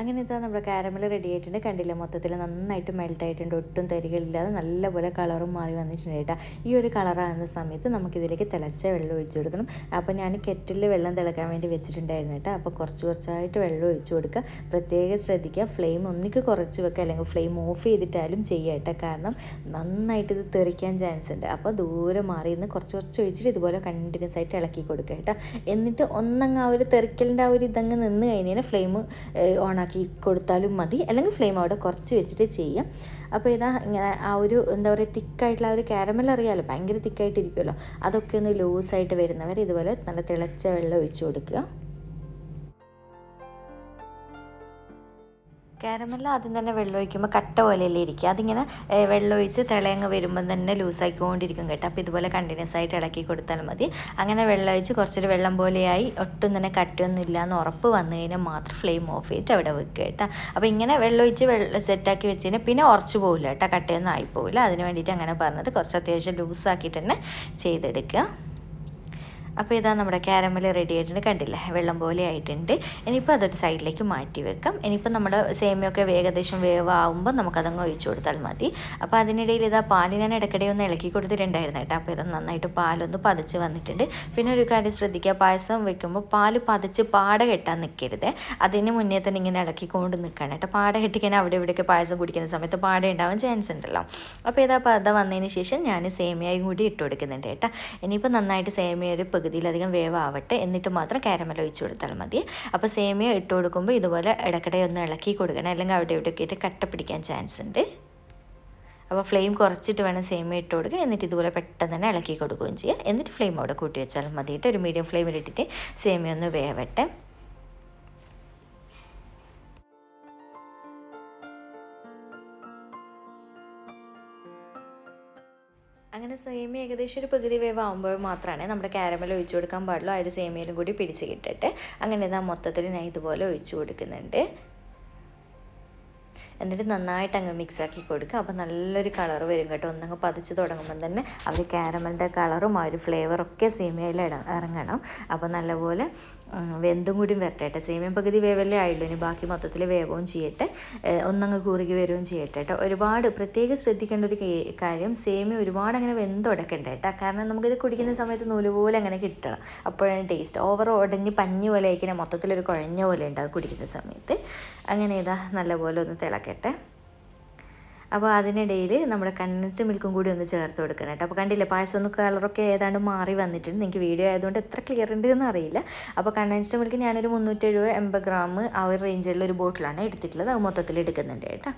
അങ്ങനെ ഇതാ നമ്മുടെ കാരമൽ റെഡി ആയിട്ടുണ്ട്. കണ്ടില്ല? മൊത്തത്തിൽ നന്നായിട്ട് മെൽറ്റ് ആയിട്ടുണ്ട്. ഒട്ടും തരികളില്ലാതെ നല്ലപോലെ കളറും മാറി വന്നിട്ടുണ്ട് കേട്ടോ. ഈ ഒരു കളറാകുന്ന സമയത്ത് നമുക്കിതിലേക്ക് തിളച്ച വെള്ളം ഒഴിച്ചു കൊടുക്കണം. അപ്പോൾ ഞാൻ കെറ്റിൽ വെള്ളം തിളക്കാൻ വേണ്ടി വെച്ചിട്ടുണ്ടായിരുന്നു കേട്ടോ. അപ്പോൾ കുറച്ച് കുറച്ചായിട്ട് വെള്ളം ഒഴിച്ചു കൊടുക്കുക. പ്രത്യേകം ശ്രദ്ധിക്കുക. ഫ്ലെയിം ഒന്നിക്ക് കുറച്ച് വെക്കുക. അല്ലെങ്കിൽ ഫ്ലെയിം ഓഫ് ചെയ്തിട്ടാലും ചെയ്യുക കേട്ടോ. കാരണം നന്നായിട്ട് ഇത് തെറിക്കാൻ ചാൻസ് ഉണ്ട്. അപ്പോൾ ദൂരെ മാറി നിന്ന് കുറച്ച് കുറച്ച് ഒഴിച്ചിട്ട് ഇതുപോലെ കണ്ടിന്യൂസ് ആയിട്ട് ഇളക്കി കൊടുക്കുക കേട്ടോ. എന്നിട്ട് ഒന്നങ്ങ് ആ ഒരു തെറിക്കലിന്റെ ആ ഒരു ഇതങ്ങ് നിന്ന് കഴിഞ്ഞാൽ ഫ്ലെയിം ഓണാക്കി കൊടുത്താലും മതി. അല്ലെങ്കിൽ ഫ്ലെയിം അവിടെ കുറച്ച് വെച്ചിട്ട് ചെയ്യാം. അപ്പോൾ ഇതാ ഇങ്ങനെ ആ ഒരു എന്താ പറയുക തിക്കായിട്ടുള്ള ആ ഒരു കാരമൽ അറിയാമല്ലോ ഭയങ്കര തിക്കായിട്ടിരിക്കുമല്ലോ അതൊക്കെ ഒന്ന് ലൂസായിട്ട് വരുന്നവർ ഇതുപോലെ നല്ല തിളച്ച വെള്ളം ഒഴിച്ച് കൊടുക്കുക. കാരമല്ല ആദ്യം തന്നെ വെള്ളം ഒഴിക്കുമ്പോൾ കട്ട പോലെയല്ലേ ഇരിക്കുക അതിങ്ങനെ വെള്ളം ഒഴിച്ച് തിളയങ്ങ് വരുമ്പം തന്നെ ലൂസായിക്കൊണ്ടിരിക്കും കേട്ടോ. അപ്പോൾ ഇതുപോലെ കണ്ടിന്യൂസ് ആയിട്ട് ഇളക്കി കൊടുത്താൽ മതി. അങ്ങനെ വെള്ളം ഒഴിച്ച് കുറച്ചൊരു വെള്ളം പോലെയായി. ഒട്ടും തന്നെ കട്ടയൊന്നും ഇല്ല എന്ന് ഉറപ്പ് വന്നു കഴിഞ്ഞാൽ മാത്രം ഫ്ലെയിം ഓഫ് ചെയ്തിട്ട് അവിടെ വെക്കുക കേട്ടോ. അപ്പോൾ ഇങ്ങനെ വെള്ളം ഒഴിച്ച് വെള്ളം സെറ്റാക്കി വെച്ച് കഴിഞ്ഞാൽ പിന്നെ ഉറച്ചു പോകില്ല കേട്ടോ. കട്ടയൊന്നും ആയി പോകില്ല അതിന് വേണ്ടിയിട്ട് അങ്ങനെ പറഞ്ഞത് കുറച്ച് അത്യാവശ്യം ലൂസാക്കിയിട്ട് തന്നെ ചെയ്തെടുക്കുക അപ്പോൾ ഇതാ നമ്മുടെ കാരമൽ റെഡി ആയിട്ടുണ്ട്. കണ്ടില്ലേ? വെള്ളം പോലെ ആയിട്ടുണ്ട്. ഇനിയിപ്പോൾ അതൊരു സൈഡിലേക്ക് മാറ്റി വെക്കാം. ഇനിയിപ്പോൾ നമ്മുടെ സേമിയൊക്കെ ഏകദേശം വേവാകുമ്പോൾ നമുക്കതങ്ങ് ഒഴിച്ചു കൊടുത്താൽ മതി. അപ്പോൾ അതിനിടയിൽ ഇതാ പാൽ ഞാൻ ഇടയ്ക്കിടെ ഒന്ന് ഇളക്കി കൊടുത്തിട്ടുണ്ടായിരുന്നു കേട്ടോ. അപ്പോൾ ഇത് നന്നായിട്ട് പാലൊന്ന് പതച്ച് വന്നിട്ടുണ്ട്. പിന്നെ ഒരു കാര്യം ശ്രദ്ധിക്കുക. പായസം വെക്കുമ്പോൾ പാൽ പതച്ച് പാട കെട്ടാൻ നിൽക്കരുത് അതിന് മുന്നേ തന്നെ ഇങ്ങനെ ഇളക്കി കൊണ്ട് നിൽക്കണം കേട്ടോ. പാട കെട്ടിക്കാൻ അവിടെ ഇവിടെയൊക്കെ പായസം കുടിക്കുന്ന സമയത്ത് പാട ഉണ്ടാവാൻ ചാൻസ് ഉണ്ടല്ലോ. അപ്പോൾ ഇതാ പത വന്നതിന് ശേഷം ഞാൻ സേമിയയും കൂടി ഇട്ട് കൊടുക്കുന്നുണ്ട് കേട്ടോ. ഇനിയിപ്പോൾ നന്നായിട്ട് സേമിയ ഒരു പകുതിയിലധികം വേവാവട്ടെ എന്നിട്ട് മാത്രം കാരമൽ ഒഴിച്ച് കൊടുത്താൽ മതി. അപ്പോൾ സേമിയ ഇട്ട് കൊടുക്കുമ്പോൾ ഇതുപോലെ ഇടയ്ക്കിടെ ഒന്ന് ഇളക്കി കൊടുക്കണം. അല്ലെങ്കിൽ അവിടെ ഇവിടെയൊക്കെ കട്ട പിടിക്കാൻ ചാൻസ് ഉണ്ട്. അപ്പോൾ ഫ്ലെയിം കുറച്ചിട്ട് വേണം സേമിയ ഇട്ട് കൊടുക്കുക എന്നിട്ട് ഇതുപോലെ പെട്ടെന്ന് തന്നെ ഇളക്കി കൊടുക്കുകയും ചെയ്യുക എന്നിട്ട് ഫ്ലെയിം അവിടെ കൂട്ടി വെച്ചാൽ മതിയിട്ട് ഒരു മീഡിയം ഫ്ലെയിമിലിട്ടിട്ട് സേമിയ ഒന്ന് വേവട്ടെ. അങ്ങനെ സേമിയ ഏകദേശം ഒരു പകുതി വേവ് ആകുമ്പോൾ മാത്രമാണ് നമ്മുടെ കാരമൽ ഒഴിച്ചു കൊടുക്കാൻ പാടുള്ളൂ. ആ ഒരു സേമിയയിലും കൂടി പിടിച്ച് കിട്ടട്ടെ അങ്ങനെ ഇതാ മൊത്തത്തിൽ ഞാൻ ഇതുപോലെ ഒഴിച്ചു കൊടുക്കുന്നുണ്ട്. എന്നിട്ട് നന്നായിട്ട് അങ്ങ് മിക്സ് ആക്കി കൊടുക്കുക. അപ്പോൾ നല്ലൊരു കളർ വരും കേട്ടോ. ഒന്നങ്ങ് പതിച്ച് തുടങ്ങുമ്പം തന്നെ അവർ ക്യാരമലിന്റെ കളറും ആ ഒരു ഫ്ലേവറൊക്കെ സേമിയയിൽ ഇട ഇറങ്ങണം. അപ്പോൾ നല്ലപോലെ വെന്തും കൂടി വരട്ടെ സേമിയ പകുതി വേവല്ലേ ആയുള്ളൂ. ഇനി ബാക്കി മൊത്തത്തിൽ വേവവും ചെയ്യട്ടെ. ഒന്നങ്ങ് കുറുകി വരികയും ചെയ്യട്ടെ കേട്ടോ ഒരുപാട് പ്രത്യേകം ശ്രദ്ധിക്കേണ്ട ഒരു കാര്യം സേമിയ ഒരുപാട് അങ്ങനെ വെന്തുടക്കണ്ട കേട്ടോ കാരണം നമുക്കിത് കുടിക്കുന്ന സമയത്ത് നൂൽ പോലെ അങ്ങനെ കിട്ടണം. അപ്പോഴാണ് ടേസ്റ്റ് ഓവർ ഉടഞ്ഞ് പഞ്ഞ് പോലെ ആയിക്കണേ മൊത്തത്തിലൊരു കുഴഞ്ഞ പോലെ ഉണ്ടാകും കുടിക്കുന്ന സമയത്ത്. അങ്ങനെ ഇതാ നല്ലപോലെ ഒന്ന് തിളക്കട്ടെ. അപ്പോൾ അതിനിടയിൽ നമ്മുടെ കണ്ടൻസ്ഡ് മിൽക്കും കൂടി ഒന്ന് ചേർത്ത് കൊടുക്കണം കേട്ടോ. അപ്പോൾ കണ്ടില്ലേ പായസം ഒന്ന് കളറൊക്കെ ഏതാണ്ട് മാറി വന്നിട്ടുണ്ട്. നിങ്ങൾക്ക് വീഡിയോ ആയതുകൊണ്ട് എത്ര ക്ലിയർ ഉണ്ട് എന്ന് അറിയില്ല. അപ്പോൾ കണ്ടൻസ്ഡ് മിൽക്ക് ഞാനൊരു മുന്നൂറ്റി എഴുപത് എൺപത് ഗ്രാം ആ ഒരു റേഞ്ചിലുള്ള ഒരു ബോട്ടിലാണ് എടുത്തിട്ടുള്ളത്. അത് മൊത്തത്തിൽ എടുക്കുന്നുണ്ട് കേട്ടോ.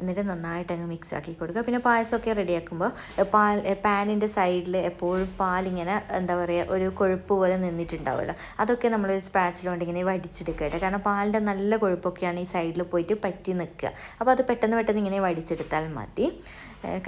എന്നിട്ട് നന്നായിട്ട് അങ്ങ് മിക്സ് ആക്കി കൊടുക്കുക. പിന്നെ പായസമൊക്കെ റെഡിയാക്കുമ്പോൾ പാൽ പാനിന്റെ സൈഡിൽ എപ്പോഴും പാലിങ്ങനെ എന്താ പറയുക ഒരു കൊഴുപ്പ് പോലെ നിന്നിട്ടുണ്ടാവുമല്ലോ. അതൊക്കെ നമ്മൾ സ്പാച്ചിൽ കൊണ്ട് ഇങ്ങനെ വടിച്ചെടുക്കട്ടെ കേട്ടോ. കാരണം പാലിന്റെ നല്ല കൊഴുപ്പൊക്കെയാണ് ഈ സൈഡിൽ പോയിട്ട് പറ്റി നിൽക്കുക. അപ്പോൾ അത് പെട്ടെന്ന് പെട്ടെന്ന് ഇങ്ങനെ വടിച്ചെടുത്താൽ മതി.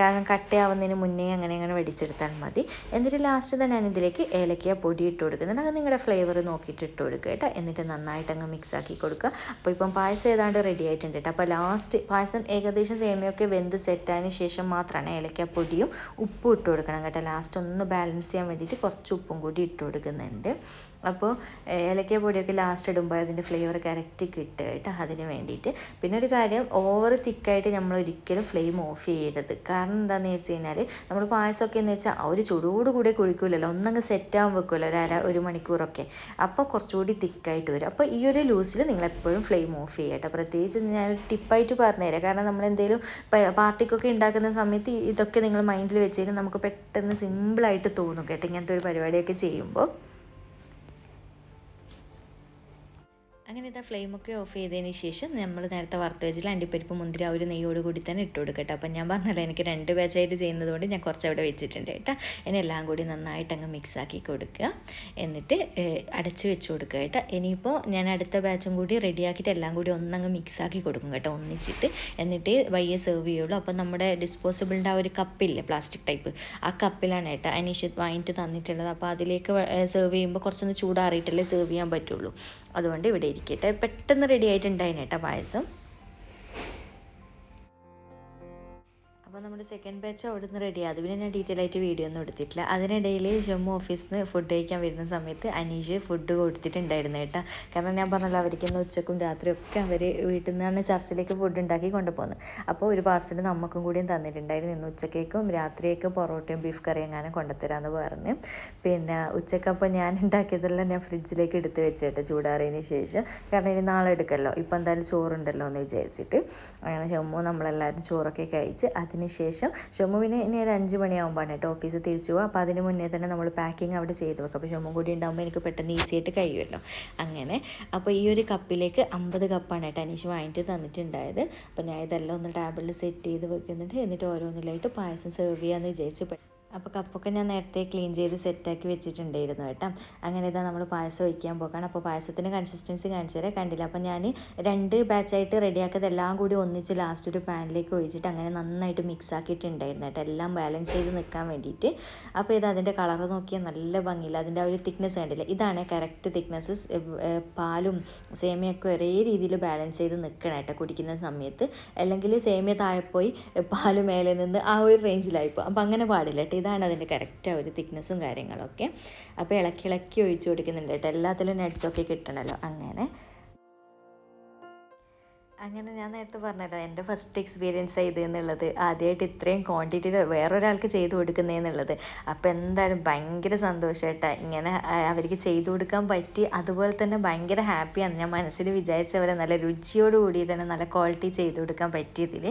കാരണം കട്ടയാവുന്നതിന് മുന്നേ അങ്ങനെ അങ്ങനെ വെടിച്ചെടുത്താൽ മതി. എന്നിട്ട് ലാസ്റ്റ് തന്നെ ഞാൻ ഇതിലേക്ക് ഏലക്ക പൊടി ഇട്ട് കൊടുക്കുന്നുണ്ട്. അത് നിങ്ങളുടെ ഫ്ലേവർ നോക്കിയിട്ട് ഇട്ട് കൊടുക്കുക കേട്ടോ. എന്നിട്ട് നന്നായിട്ട് അങ്ങ് മിക്സ് ആക്കി കൊടുക്കുക. അപ്പോൾ ഇപ്പം പായസം ഏതാണ്ട് റെഡി ആയിട്ടുണ്ട് കേട്ടോ. അപ്പോൾ ലാസ്റ്റ് പായസം ഏകദേശം സേമിയൊക്കെ വെന്ത് സെറ്റായതിന് ശേഷം മാത്രമാണ് ഏലക്ക പൊടിയും ഉപ്പും ഇട്ട് കൊടുക്കണം കേട്ടോ. ലാസ്റ്റ് ഒന്ന് ബാലൻസ് ചെയ്യാൻ വേണ്ടിയിട്ട് കുറച്ച് ഉപ്പും കൂടി ഇട്ട് കൊടുക്കുന്നുണ്ട്. അപ്പോൾ ഏലക്ക പൊടിയൊക്കെ ലാസ്റ്റ് ഇടുമ്പോൾ അതിന്റെ ഫ്ലേവർ കറക്റ്റ് കിട്ടുക കേട്ടോ അതിന് വേണ്ടിയിട്ട്. പിന്നെ ഒരു കാര്യം ഓവർ തിക്കായിട്ട് നമ്മൾ ഒരിക്കലും ഫ്ലെയിം ഓഫ് ചെയ്യരുത്. കാരണം എന്താണെന്ന് വെച്ച് കഴിഞ്ഞാൽ നമ്മൾ പായസമൊക്കെ എന്ന് വെച്ചാൽ ഒരു ചൂടോട് കൂടെ കുഴിക്കില്ലല്ലോ ഒന്നങ്ങ് സെറ്റാകാൻ വെക്കുമല്ലോ ഒരു അര ഒരു മണിക്കൂറൊക്കെ. അപ്പോൾ കുറച്ചുകൂടി തിക്കായിട്ട് വരും. അപ്പോൾ ഈ ഒരു ലൂസിൽ നിങ്ങൾ എപ്പോഴും ഫ്ലെയിം ഓഫ് ചെയ്യട്ടെ പ്രത്യേകിച്ച് ഞാനൊരു ടിപ്പായിട്ട് പറഞ്ഞുതരാം. കാരണം നമ്മൾ എന്തെങ്കിലും പാർട്ടിക്കൊക്കെ ഉണ്ടാക്കുന്ന സമയത്ത് ഇതൊക്കെ നിങ്ങൾ മൈൻഡിൽ വെച്ച് നമുക്ക് പെട്ടെന്ന് സിമ്പിളായിട്ട് തോന്നും കേട്ടോ. ഇങ്ങനത്തെ ഒരു പരിപാടിയൊക്കെ ചെയ്യുമ്പോൾ. അങ്ങനെ ഇതാ ഫ്ലെയിമൊക്കെ ഓഫ് ചെയ്തതിന് ശേഷം നമ്മൾ നേരത്തെ വറുത്ത് വെച്ചിൽ അണ്ടിപ്പരിപ്പ് മുന്തിരി ആ ഒരു നെയ്യോട് കൂടി തന്നെ ഇട്ട് കൊടുക്കട്ടെ. അപ്പം ഞാൻ പറഞ്ഞല്ലോ എനിക്ക് രണ്ട് ബാച്ചായിട്ട് ചെയ്യുന്നത് കൊണ്ട് ഞാൻ കുറച്ച് അവിടെ വെച്ചിട്ടുണ്ട് കേട്ടോ. ഇനി എല്ലാം കൂടി നന്നായിട്ട് അങ്ങ് മിക്സ് ആക്കി കൊടുക്കുക. എന്നിട്ട് അടച്ച് വെച്ച് കൊടുക്കുക കേട്ടോ. ഇനിയിപ്പോൾ ഞാൻ അടുത്ത ബാച്ചും കൂടി റെഡിയാക്കിയിട്ട് എല്ലാം കൂടി ഒന്നങ്ങ് മിക്സ് ആക്കി കൊടുക്കും കേട്ടോ ഒന്നിച്ചിട്ട്. എന്നിട്ട് വയ്യെ സെർവ് ചെയ്യുള്ളൂ. അപ്പം നമ്മുടെ ഡിസ്പോസിബിളിന്റെ ആ ഒരു കപ്പില്ലേ പ്ലാസ്റ്റിക് ടൈപ്പ് ആ കപ്പിലാണ് കേട്ടോ അനീഷ് വാങ്ങിയിട്ട് തന്നിട്ടുള്ളത്. അപ്പോൾ അതിലേക്ക് സെർവ് ചെയ്യുമ്പോൾ കുറച്ചൊന്ന് ചൂടാറിയിട്ടല്ലേ സെർവ് ചെയ്യാൻ പറ്റുള്ളൂ. അതുകൊണ്ട് ഇവിടെ ഇരിക്കട്ടെ. പെട്ടെന്ന് റെഡി ആയിട്ടുണ്ടായിന് കേട്ടോ പായസം. അപ്പോൾ നമ്മുടെ സെക്കൻഡ് ബാച്ച് അവിടെ നിന്ന് റെഡി അത് പിന്നെ ഞാൻ ഡീറ്റെയിൽ ആയിട്ട് വീഡിയോ ഒന്നും എടുത്തിട്ടില്ല. അതിനിടയിൽ ജമ്മു ഓഫീസിൽ നിന്ന് ഫുഡ് കഴിക്കാൻ വരുന്ന സമയത്ത് അനീഷ് ഫുഡ് കൊടുത്തിട്ടുണ്ടായിരുന്നു കേട്ടോ. കാരണം ഞാൻ പറഞ്ഞല്ലോ അവർക്ക് ഇന്ന് ഉച്ചക്കും രാത്രിയൊക്കെ അവർ വീട്ടിൽ നിന്നാണ് ചർച്ചിലേക്ക് ഫുഡ് ഉണ്ടാക്കി കൊണ്ടുപോകുന്നത് അപ്പോൾ ഒരു പാർസൽ നമുക്കും കൂടിയും തന്നിട്ടുണ്ടായിരുന്നു. ഇന്ന് ഉച്ചക്കേക്കും രാത്രിയേക്കും പൊറോട്ടയും ബീഫ് കറിയും എങ്ങാനും കൊണ്ടുത്തരാമെന്ന് പറഞ്ഞ്. പിന്നെ ഉച്ചക്കപ്പോൾ ഞാൻ ഉണ്ടാക്കിയതെല്ലാം ഞാൻ ഫ്രിഡ്ജിലേക്ക് എടുത്ത് വെച്ചിട്ട് ചൂടാറിയതിന് ശേഷം. കാരണം ഇനി നാളെ എടുക്കല്ലോ. ഇപ്പം എന്തായാലും ചോറുണ്ടല്ലോ എന്ന് വിചാരിച്ചിട്ട്. അങ്ങനെ ജമ്മു നമ്മളെല്ലാവരും ചോറൊക്കെ കഴിച്ച് അതിന് ശേഷം ഷൊമുവിന് ഇനി ഒരു അഞ്ച് മണിയാകുമ്പോഴാണ് കേട്ടോ ഓഫീസിൽ തിരിച്ചു പോകുക അപ്പോൾ അതിന് മുന്നേ തന്നെ നമ്മൾ പാക്കിംഗ് അവിടെ ചെയ്ത് വെക്കും. അപ്പോൾ ഷമ്മു കൂടി ഉണ്ടാകുമ്പോൾ എനിക്ക് പെട്ടെന്ന് ഈസി ആയിട്ട് കഴിയുമല്ലോ. അങ്ങനെ. അപ്പോൾ ഈ ഒരു കപ്പിലേക്ക് അമ്പത് കപ്പാണ് കേട്ടോ അനീഷ് വാങ്ങിയിട്ട് തന്നിട്ടുണ്ടായത്. അപ്പോൾ ഞാൻ ഇതെല്ലാം ഒന്ന് ടേബിളിൽ സെറ്റ് ചെയ്ത് വെക്കുന്നുണ്ട്. എന്നിട്ട് ഓരോന്നിലായിട്ട് പായസം സെർവ് ചെയ്യാമെന്ന് വിചാരിച്ചു അപ്പോൾ കപ്പൊക്കെ ഞാൻ നേരത്തെ ക്ലീൻ ചെയ്ത് സെറ്റാക്കി വെച്ചിട്ടുണ്ടായിരുന്നു കേട്ടോ. അങ്ങനെ ഇതാ നമ്മൾ പായസം ഒഴിക്കാൻ പോകാണ് അപ്പോൾ പായസത്തിന്റെ കൺസിസ്റ്റൻസി കാണിച്ചു തരാം. കണ്ടില്ല? അപ്പോൾ ഞാൻ രണ്ട് ബാച്ചായിട്ട് റെഡിയാക്കിയത് എല്ലാം കൂടി ഒന്നിച്ച് ലാസ്റ്റ് ഒരു പാനിലേക്ക് ഒഴിച്ചിട്ട് അങ്ങനെ നന്നായിട്ട് മിക്സ് ആക്കിയിട്ടുണ്ടായിരുന്നു കേട്ടോ. എല്ലാം ബാലൻസ് ചെയ്ത് നിൽക്കാൻ വേണ്ടിയിട്ട്. അപ്പോൾ ഇത് അതിന്റെ കളർ നോക്കിയാൽ നല്ല ഭംഗിയില്ല. അതിന്റെ ആ ഒരു തിക്നെസ് കണ്ടില്ല? ഇതാണ് കറക്റ്റ് തിക്നെസ് പാലും സേമിയൊക്കെ ഒരേ രീതിയിൽ ബാലൻസ് ചെയ്ത് നിൽക്കണം കേട്ടോ കുടിക്കുന്ന സമയത്ത്. അല്ലെങ്കിൽ സേമിയ താഴെ പോയി പാൽ മേലെ നിന്ന് ആ ഒരു റേഞ്ചിലായിപ്പോൾ അപ്പോൾ അങ്ങനെ പാടില്ല കേട്ടോ. ഇതാണ് അതിന്റെ കറക്റ്റ് ഒരു തിക്നെസ്സും കാര്യങ്ങളൊക്കെ. അപ്പോൾ ഇളക്കി ഇളക്കി ഒഴിച്ചു കൊടുക്കുന്നുണ്ട് കേട്ടോ. എല്ലാത്തിലും നട്ട്സൊക്കെ കിട്ടണമല്ലോ അങ്ങനെ. അങ്ങനെ ഞാൻ നേരത്തെ പറഞ്ഞല്ലോ എന്റെ ഫസ്റ്റ് എക്സ്പീരിയൻസ് ചെയ്ത് എന്നുള്ളത് ആദ്യമായിട്ട് ഇത്രയും ക്വാണ്ടിറ്റിയിൽ വേറൊരാൾക്ക് ചെയ്തു കൊടുക്കുന്നതെന്നുള്ളത് അപ്പോൾ എന്തായാലും ഭയങ്കര സന്തോഷമായിട്ടാണ് ഇങ്ങനെ അവർക്ക് ചെയ്തു കൊടുക്കാൻ പറ്റി. അതുപോലെ തന്നെ ഭയങ്കര ഹാപ്പിയാണ് ഞാൻ മനസ്സിൽ വിചാരിച്ച പോലെ നല്ല രുചിയോടുകൂടി തന്നെ നല്ല ക്വാളിറ്റി ചെയ്തു കൊടുക്കാൻ പറ്റിയതിൽ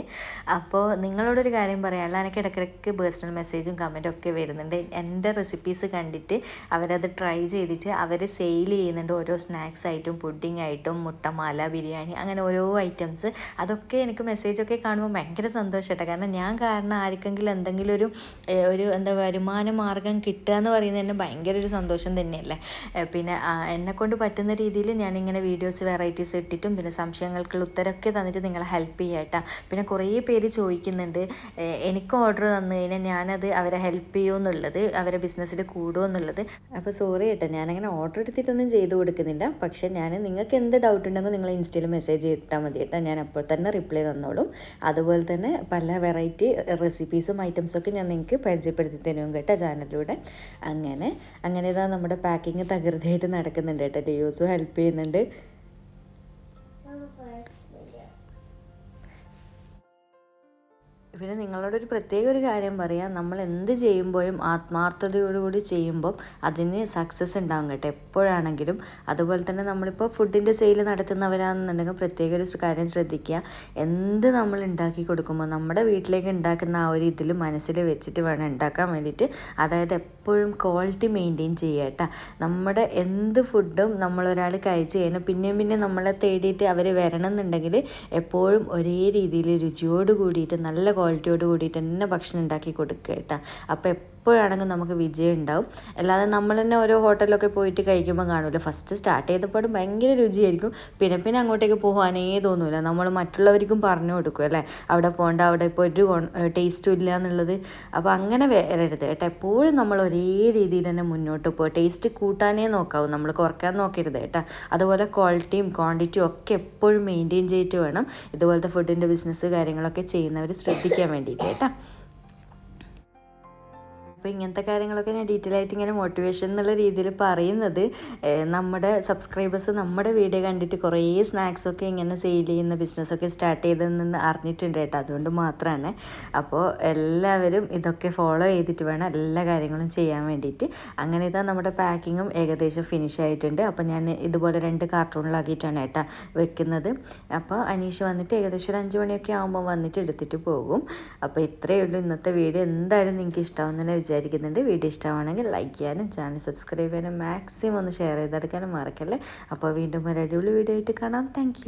അപ്പോൾ നിങ്ങളോടൊരു കാര്യം പറയാനുള്ള എനിക്ക് ഇടയ്ക്കിടയ്ക്ക് പേഴ്സണൽ മെസ്സേജും കമന്റും ഒക്കെ വരുന്നുണ്ട്. എന്റെ റെസിപ്പീസ് കണ്ടിട്ട് അവരത് ട്രൈ ചെയ്തിട്ട് അവർ സെയിൽ ചെയ്യുന്നുണ്ട്. ഓരോ സ്നാക്സ് ആയിട്ടും പുഡിംഗ് ആയിട്ടും മുട്ടമാല ബിരിയാണി അങ്ങനെ ഓരോ ഐറ്റംസ് അതൊക്കെ എനിക്ക് മെസ്സേജൊക്കെ കാണുമ്പോൾ ഭയങ്കര സന്തോഷമായിട്ടോ കാരണം ഞാൻ കാരണം ആർക്കെങ്കിലും എന്തെങ്കിലും ഒരു ഒരു എന്താ വരുമാന മാർഗം കിട്ടുക എന്ന് പറയുന്നത് തന്നെ ഭയങ്കര ഒരു സന്തോഷം തന്നെയല്ലേ. പിന്നെ എന്നെക്കൊണ്ട് പറ്റുന്ന രീതിയിൽ ഞാനിങ്ങനെ വീഡിയോസ് വെറൈറ്റീസ് ഇട്ടിട്ടും പിന്നെ സംശയങ്ങൾക്കുള്ള ഉത്തരമൊക്കെ തന്നിട്ട് നിങ്ങളെ ഹെൽപ്പ് ചെയ്യട്ടാ. പിന്നെ കുറേ പേര് ചോദിക്കുന്നുണ്ട് എനിക്ക് ഓർഡർ തന്നു കഴിഞ്ഞാൽ ഞാനത് അവരെ ഹെൽപ്പ് ചെയ്യുമെന്നുള്ളത് അവരെ ബിസിനസ്സിൽ കൂടുമെന്നുള്ളത്. അപ്പോൾ സോറി കേട്ടോ ഞാനങ്ങനെ ഓർഡർ എടുത്തിട്ടൊന്നും ചെയ്ത് കൊടുക്കുന്നില്ല. പക്ഷേ ഞാൻ നിങ്ങൾക്ക് എന്ത് ഡൗട്ട് ഉണ്ടെങ്കിൽ നിങ്ങൾ ഇൻസ്റ്റയിൽ മെസ്സേജ് ചെയ്തിട്ടാൽ മതി കേട്ടോ ഞാൻ അപ്പോൾ തന്നെ റിപ്ലൈ തന്നോളും. അതുപോലെ തന്നെ പല വെറൈറ്റി റെസിപ്പീസും ഐറ്റംസൊക്കെ ഞാൻ നിങ്ങൾക്ക് പരിചയപ്പെടുത്തി തരും കേട്ടോ ചാനലിലൂടെ. അങ്ങനെ അങ്ങനെ ഇതാ നമ്മുടെ പാക്കിങ് തകൃതിയായിട്ട് നടക്കുന്നുണ്ട് കേട്ടോ. ഡിയോസും ഹെൽപ്പ് ചെയ്യുന്നുണ്ട്. പിന്നെ നിങ്ങളോടൊരു പ്രത്യേക ഒരു കാര്യം പറയാം. നമ്മൾ എന്ത് ചെയ്യുമ്പോഴും ആത്മാർത്ഥതയോടുകൂടി ചെയ്യുമ്പം അതിന് സക്സസ് ഉണ്ടാകും കേട്ടോ. എപ്പോഴാണെങ്കിലും. അതുപോലെ തന്നെ നമ്മളിപ്പോൾ ഫുഡിന്റെ സെയിൽ നടത്തുന്നവരാണെന്നുണ്ടെങ്കിൽ പ്രത്യേക ഒരു കാര്യം ശ്രദ്ധിക്കുക. എന്ത് നമ്മൾ ഉണ്ടാക്കി കൊടുക്കുമ്പോൾ നമ്മുടെ വീട്ടിലേക്ക് ഉണ്ടാക്കുന്ന ആ ഒരു ഇതിൽ മനസ്സിൽ വെച്ചിട്ട് വേണം ഉണ്ടാക്കാൻ വേണ്ടിയിട്ട്. അതായത് എപ്പോഴും ക്വാളിറ്റി മെയിന്റെയിൻ ചെയ്യുക കേട്ടോ. നമ്മുടെ എന്ത് ഫുഡും നമ്മളൊരാൾ കഴിച്ച് കഴിഞ്ഞാൽ പിന്നെയും പിന്നെ നമ്മളെ തേടിയിട്ട് അവർ വരണം എന്നുണ്ടെങ്കിൽ എപ്പോഴും ഒരേ രീതിയിൽ രുചിയോട് കൂടിയിട്ട് നല്ല ക്വാളിറ്റിയോട് കൂടിയിട്ട് തന്നെ ഭക്ഷണം ഉണ്ടാക്കി കൊടുക്കുക കേട്ടോ. അപ്പോൾ എപ്പോഴാണെങ്കിലും നമുക്ക് വിജയം ഉണ്ടാവും. അല്ലാതെ നമ്മൾ തന്നെ ഓരോ ഹോട്ടലിലൊക്കെ പോയിട്ട് കഴിക്കുമ്പോൾ കാണുമല്ലോ. ഫസ്റ്റ് സ്റ്റാർട്ട് ചെയ്തപ്പോഴും ഭയങ്കര രുചിയായിരിക്കും. പിന്നെ പിന്നെ അങ്ങോട്ടേക്ക് പോകാനേ തോന്നില്ല നമ്മൾ മറ്റുള്ളവർക്കും പറഞ്ഞു കൊടുക്കും അല്ലേ? അവിടെ പോകണ്ട അവിടെ ഇപ്പോൾ ഒരു ടേസ്റ്റും ഇല്ല എന്നുള്ളത്. അപ്പോൾ അങ്ങനെ വരരുത് കേട്ടോ. എപ്പോഴും നമ്മൾ ഒരേ രീതിയിൽ തന്നെ മുന്നോട്ട് പോകുക ടേസ്റ്റ് കൂട്ടാനേ നോക്കാവും. നമ്മൾ കുറയ്ക്കാൻ നോക്കരുത് കേട്ടോ. അതുപോലെ ക്വാളിറ്റിയും ക്വാണ്ടിറ്റിയും ഒക്കെ എപ്പോഴും മെയിന്റെയിൻ ചെയ്തിട്ട് വേണം ഇതുപോലത്തെ ഫുഡിന്റെ ബിസിനസ് കാര്യങ്ങളൊക്കെ ചെയ്യുന്നവർ ശ്രദ്ധിക്കാൻ വേണ്ടിയിട്ട് കേട്ടോ. അപ്പോൾ ഇങ്ങനത്തെ കാര്യങ്ങളൊക്കെ ഞാൻ ഡീറ്റെയിൽ ആയിട്ട് ഇങ്ങനെ മോട്ടിവേഷൻ എന്നുള്ള രീതിയിൽ പറയുന്നത്. നമ്മുടെ സബ്സ്ക്രൈബേഴ്സ് നമ്മുടെ വീഡിയോ കണ്ടിട്ട് കുറേ സ്നാക്സൊക്കെ ഇങ്ങനെ സെയിൽ ചെയ്യുന്ന ബിസിനസ്സൊക്കെ സ്റ്റാർട്ട് ചെയ്തതെന്ന് അറിഞ്ഞിട്ടുണ്ട് കേട്ടോ. അതുകൊണ്ട് മാത്രമാണ് അപ്പോൾ എല്ലാവരും ഇതൊക്കെ ഫോളോ ചെയ്തിട്ട് വേണം എല്ലാ കാര്യങ്ങളും ചെയ്യാൻ വേണ്ടിയിട്ട്. അങ്ങനെ ഇതാ നമ്മുടെ പാക്കിങ്ങും ഏകദേശം ഫിനിഷ് ആയിട്ടുണ്ട്. അപ്പോൾ ഞാൻ ഇതുപോലെ രണ്ട് കാർട്ടൂണിലാക്കിയിട്ടാണ് കേട്ടോ വെക്കുന്നത്. അപ്പോൾ അനീഷ് വന്നിട്ട് ഏകദേശം ഒരു അഞ്ച് മണിയൊക്കെ ആകുമ്പോൾ വന്നിട്ട് എടുത്തിട്ട് പോകും. അപ്പോൾ ഇത്രയേ ഉള്ളൂ ഇന്നത്തെ വീഡിയോ. എന്തായാലും നിങ്ങൾക്ക് ഇഷ്ടമാവുന്നതിനെ വിചാരിക്കുന്നുണ്ട്. വീഡിയോ ഇഷ്ടമാണെങ്കിൽ ലൈക്ക് ചെയ്യാനും ചാനൽ സബ്സ്ക്രൈബ് ചെയ്യാനും മാക്സിമം ഒന്ന് ഷെയർ ചെയ്തെടുക്കാനും മറക്കല്ലേ. അപ്പോൾ വീണ്ടും ഒരു അടിപൊളി വീഡിയോ ആയിട്ട് കാണാം. താങ്ക്